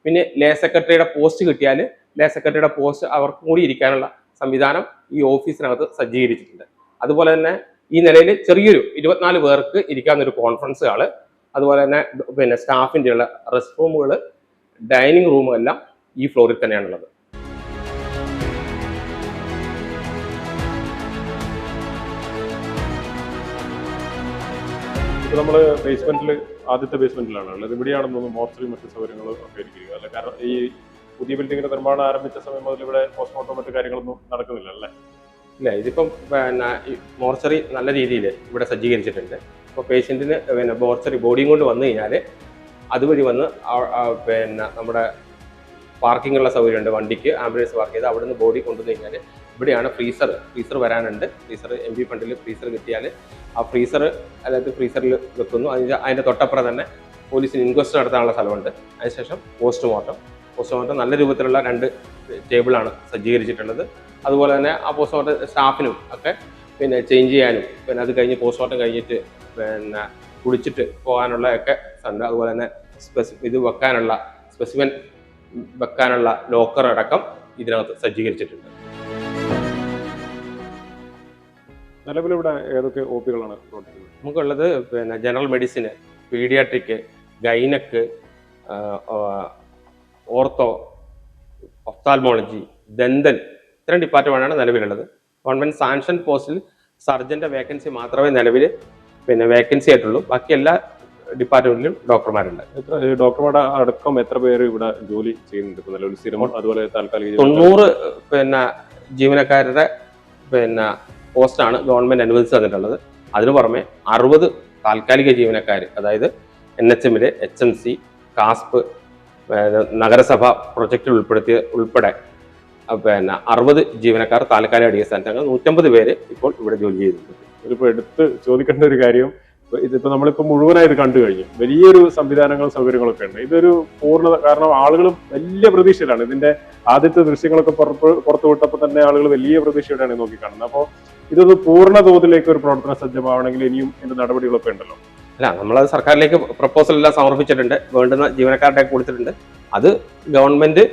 പിന്നെ ലേ സെക്രട്ടറിയുടെ പോസ്റ്റ് കിട്ടിയാൽ ലേ സെക്രട്ടറിയുടെ പോസ്റ്റ് അവർക്കും കൂടി ഇരിക്കാനുള്ള സംവിധാനം ഈ ഓഫീസിനകത്ത് സജ്ജീകരിച്ചിട്ടുണ്ട്. അതുപോലെ തന്നെ ഈ നിലയിൽ ചെറിയൊരു ഇരുപത്തിനാല് പേർക്ക് ഇരിക്കാവുന്ന ഒരു കോൺഫറൻസ് ഹാൾ. അതുപോലെ തന്നെ പിന്നെ സ്റ്റാഫിന്റെ ഉള്ള റെസ്റ്റ് റൂമുകൾ ഡൈനിങ് റൂമും എല്ലാം ഈ ഫ്ലോറിൽ തന്നെയാണുള്ളത്. ഇപ്പൊ നമ്മൾ ബേസ്മെന്റിൽ ആദ്യത്തെ ബേസ്മെന്റിലാണ് ഉള്ളത് ഇവിടെയാണെന്ന് തോന്നുന്നു മോർച്ചറി മറ്റു സൗകര്യങ്ങളും ഒക്കെ ഇരിക്കുക. അല്ലെ? കാരണം ഈ പുതിയ ബിൽഡിങ്ങിന്റെ നിർമ്മാണം ആരംഭിച്ച സമയം മുതൽ ഇവിടെ പോസ്റ്റ്മോർട്ടം മറ്റു കാര്യങ്ങളൊന്നും നടക്കുന്നില്ല അല്ലേ? ഇല്ല ഇതിപ്പം പിന്നെ മോർച്ചറി നല്ല രീതിയിൽ ഇവിടെ സജ്ജീകരിച്ചിട്ടുണ്ട്. അപ്പോൾ പേഷ്യന്റിന് പിന്നെ മോർച്ചറി ബോഡിയും കൊണ്ട് വന്നു കഴിഞ്ഞാൽ അതുവഴി വന്ന് പിന്നെ നമ്മുടെ പാർക്കിങ്ങുള്ള സൗകര്യമുണ്ട്. വണ്ടിക്ക് ആംബുലൻസ് പാർക്ക് ചെയ്ത് അവിടുന്ന് ബോഡി കൊണ്ടുവന്നു കഴിഞ്ഞാൽ ഇവിടെയാണ് ഫ്രീസർ ഫ്രീസർ വരാനുണ്ട്. ഫ്രീസർ എം പി ഫണ്ടിൽ ഫ്രീസർ കിട്ടിയാൽ ആ ഫ്രീസർ അതായത് ഫ്രീസറിൽ വെക്കുന്നു. അതിന്റെ അതിന്റെ തൊട്ടപ്പുറം തന്നെ പോലീസിന് ഇൻക്വസ്റ്റ് നടത്താനുള്ള സ്ഥലമുണ്ട്. അതിനുശേഷം പോസ്റ്റ്മോർട്ടം പോസ്റ്റ്മോർട്ടം നല്ല രൂപത്തിലുള്ള രണ്ട് ടേബിളാണ് സജ്ജീകരിച്ചിട്ടുള്ളത്. അതുപോലെ തന്നെ ആ പോസ്റ്റ്മോർട്ടം സ്റ്റാഫിനും ഒക്കെ പിന്നെ ചേഞ്ച് ചെയ്യാനും പിന്നെ അത് കഴിഞ്ഞ് പോസ്റ്റ്മോർട്ടം കഴിഞ്ഞിട്ട് പിന്നെ കുടിച്ചിട്ട് പോകാനുള്ള ഒക്കെ ഉണ്ട്. അതുപോലെ തന്നെ സ്പെസി ഇത് വെക്കാനുള്ള സ്പെസിമെൻ വെക്കാനുള്ള ലോക്കർ അടക്കം ഇതിനകത്ത് സജ്ജീകരിച്ചിട്ടുണ്ട്. നിലവിൽ ഇവിടെ ഏതൊക്കെ ഒ പികളാണ് പ്രവർത്തിക്കുന്നത് നമുക്കുള്ളത് പിന്നെ general medicine paediatric gynaec ortho ophthalmology dental ഇത്തരം ഡിപ്പാർട്ട്മെന്റാണ് നിലവിലുള്ളത്. ഗവൺമെന്റ് സാൻഷൻ പോസ്റ്റിൽ സർജന്റെ വേക്കൻസി മാത്രമേ നിലവിൽ പിന്നെ വേക്കൻസി ആയിട്ടുള്ളൂ. ബാക്കി എല്ലാ ഡിപ്പാർട്ട്മെന്റിലും ഡോക്ടർമാരുണ്ട്. എത്ര ഡോക്ടർമാരുടെ അടക്കം എത്ര പേര് ഇവിടെ ജോലി ചെയ്യുന്നുണ്ട്? നിലവിൽ സ്ഥിരം അതുപോലെ താൽക്കാലിക? തൊണ്ണൂറ് പിന്നെ ജീവനക്കാരുടെ പിന്നെ പോസ്റ്റാണ് ഗവൺമെന്റ് അനുവദിച്ചു തന്നിട്ടുള്ളത്. അതിനു പുറമെ അറുപത് താൽക്കാലിക ജീവനക്കാർ അതായത് എൻ എച്ച് എമ്മിലെ എച്ച് എം സി കാസ്പ് നഗരസഭ പ്രൊജക്റ്റിൽ ഉൾപ്പെടുത്തിയ ഉൾപ്പെടെ പിന്നെ അറുപത് ജീവനക്കാർ താൽക്കാലിക അടിസ്ഥാനത്തിൽ നൂറ്റമ്പത് പേര് ഇപ്പോൾ ഇവിടെ ജോലി ചെയ്തിട്ടുണ്ട്. ഇതിപ്പോൾ എടുത്ത് ചോദിക്കേണ്ട ഒരു കാര്യം ഇതിപ്പോൾ നമ്മളിപ്പോൾ മുഴുവനായി മുഴുവനായിട്ട് കണ്ടു കഴിഞ്ഞു. വലിയൊരു സംവിധാനങ്ങളും സൗകര്യങ്ങളൊക്കെ ഉണ്ട്. ഇതൊരു പൂർണത കാരണം ആളുകൾ വലിയ പ്രതീക്ഷയിലാണ്. ഇതിന്റെ ആദ്യത്തെ ദൃശ്യങ്ങളൊക്കെ പുറത്ത് വിട്ടപ്പോൾ തന്നെ ആളുകൾ വലിയ പ്രതീക്ഷയോടെയാണ് നോക്കി നോക്കിക്കാണുന്നത്. അപ്പോൾ ഇതൊന്ന് പൂർണ തോതിലേക്ക് ഒരു പ്രവർത്തന സജ്ജമാവണമെങ്കിൽ ഇനിയും ഇതിന്റെ നടപടികളൊക്കെ ഉണ്ടല്ലോ. അല്ല നമ്മളത് സർക്കാരിലേക്ക് പ്രപ്പോസൽ എല്ലാം സമർപ്പിച്ചിട്ടുണ്ട്. വേണ്ടുന്ന ജീവനക്കാരുടെ കൊടുത്തിട്ടുണ്ട്. അത് ഗവൺമെന്റ്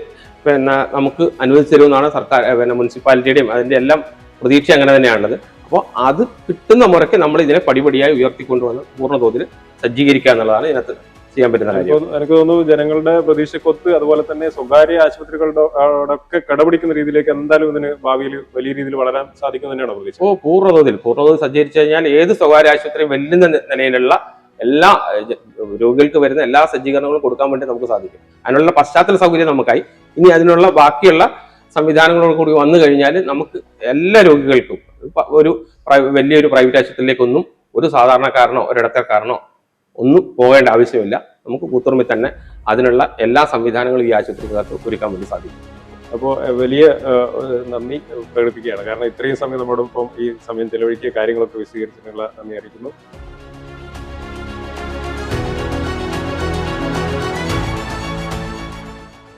പിന്നെ നമുക്ക് അനുവദിച്ചു തരുമെന്നാണ് സർക്കാർ പിന്നെ മുനിസിപ്പാലിറ്റിയുടെയും അതിന്റെ എല്ലാം പ്രതീക്ഷ അങ്ങനെ തന്നെയാണുള്ളത്. അപ്പോൾ അത് കിട്ടുന്ന മുറയ്ക്ക് നമ്മൾ ഇതിനെ പടിപടിയായി ഉയർത്തിക്കൊണ്ടുവന്ന് പൂർണ തോതിൽ സജ്ജീകരിക്കുക എന്നുള്ളതാണ് ഇതിനകത്ത് ചെയ്യാൻ പറ്റുന്ന കാര്യം എനിക്ക് തോന്നുന്നു- ജനങ്ങളുടെ പ്രതീക്ഷക്കൊത്ത് അതുപോലെ തന്നെ സ്വകാര്യ ആശുപത്രികളോടൊക്കെ കടപിടിക്കുന്ന രീതിയിലേക്ക് എന്തായാലും ഇതിന് ഭാവിയിൽ വലിയ രീതിയിൽ വളരാൻ സാധിക്കും തന്നെയാണ് പ്രതീക്ഷ. ഓ പൂർണതോതിൽ. പൂർണതോതിൽ സഞ്ചരിച്ചു കഴിഞ്ഞാൽ ഏത് സ്വകാര്യ ആശുപത്രിയും വെല്ലുന്ന നിലയിലുള്ള എല്ലാ രോഗികൾക്ക് വരുന്ന എല്ലാ സജ്ജീകരണങ്ങളും കൊടുക്കാൻ വേണ്ടി നമുക്ക് സാധിക്കും. അതിനുള്ള പശ്ചാത്തല സൗകര്യം നമുക്കായി. ഇനി അതിനുള്ള ബാക്കിയുള്ള സംവിധാനങ്ങളോട് കൂടി വന്നു കഴിഞ്ഞാൽ നമുക്ക് എല്ലാ രോഗികൾക്കും ഒരു വലിയൊരു പ്രൈവറ്റ് ആശുപത്രിയിലേക്കൊന്നും ഒരു സാധാരണക്കാരനോ ഒരിടത്തക്കാരനോ ഒന്നും പോകേണ്ട ആവശ്യമില്ല. നമുക്ക് കൂത്തുറമ്പിൽ തന്നെ അതിനുള്ള എല്ലാ സംവിധാനങ്ങളും ഈ ആശുപത്രിക്കകത്ത് ഒരുക്കാൻ വേണ്ടി സാധിക്കും. അപ്പോൾ വലിയ നന്ദി പ്രകടിപ്പിക്കുകയാണ്. കാരണം ഇത്രയും സമയം നമ്മോടൊപ്പം ഈ സമയം ചെലവഴിക്കിയ കാര്യങ്ങളൊക്കെ വിശദീകരിച്ചിട്ടുള്ള നന്ദി അറിയിക്കുന്നു.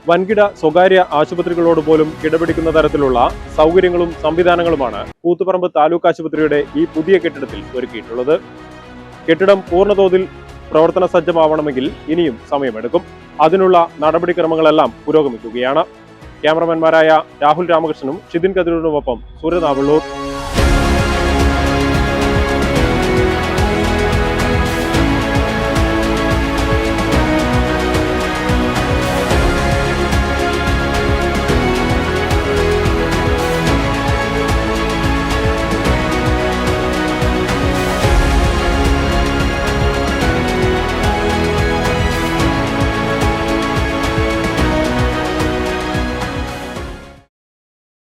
വൻകിട സ്വകാര്യ ആശുപത്രികളോട് പോലും കിടപിടിക്കുന്ന തരത്തിലുള്ള സൗകര്യങ്ങളും സംവിധാനങ്ങളുമാണ് കൂത്തുപറമ്പ് താലൂക്ക് ആശുപത്രിയുടെ ഈ പുതിയ കെട്ടിടത്തിൽ ഒരുക്കിയിട്ടുള്ളത്. കെട്ടിടം പൂർണതോതിൽ പ്രവർത്തന സജ്ജമാവണമെങ്കിൽ ഇനിയും സമയമെടുക്കും. അതിനുള്ള നടപടിക്രമങ്ങളെല്ലാം പുരോഗമിക്കുകയാണ്. ക്യാമറമാൻമാരായ രാഹുൽ രാമകൃഷ്ണനും ഷിതിൻ കതിരൂരിനുമൊപ്പം സൂര്യനാവള്ളൂർ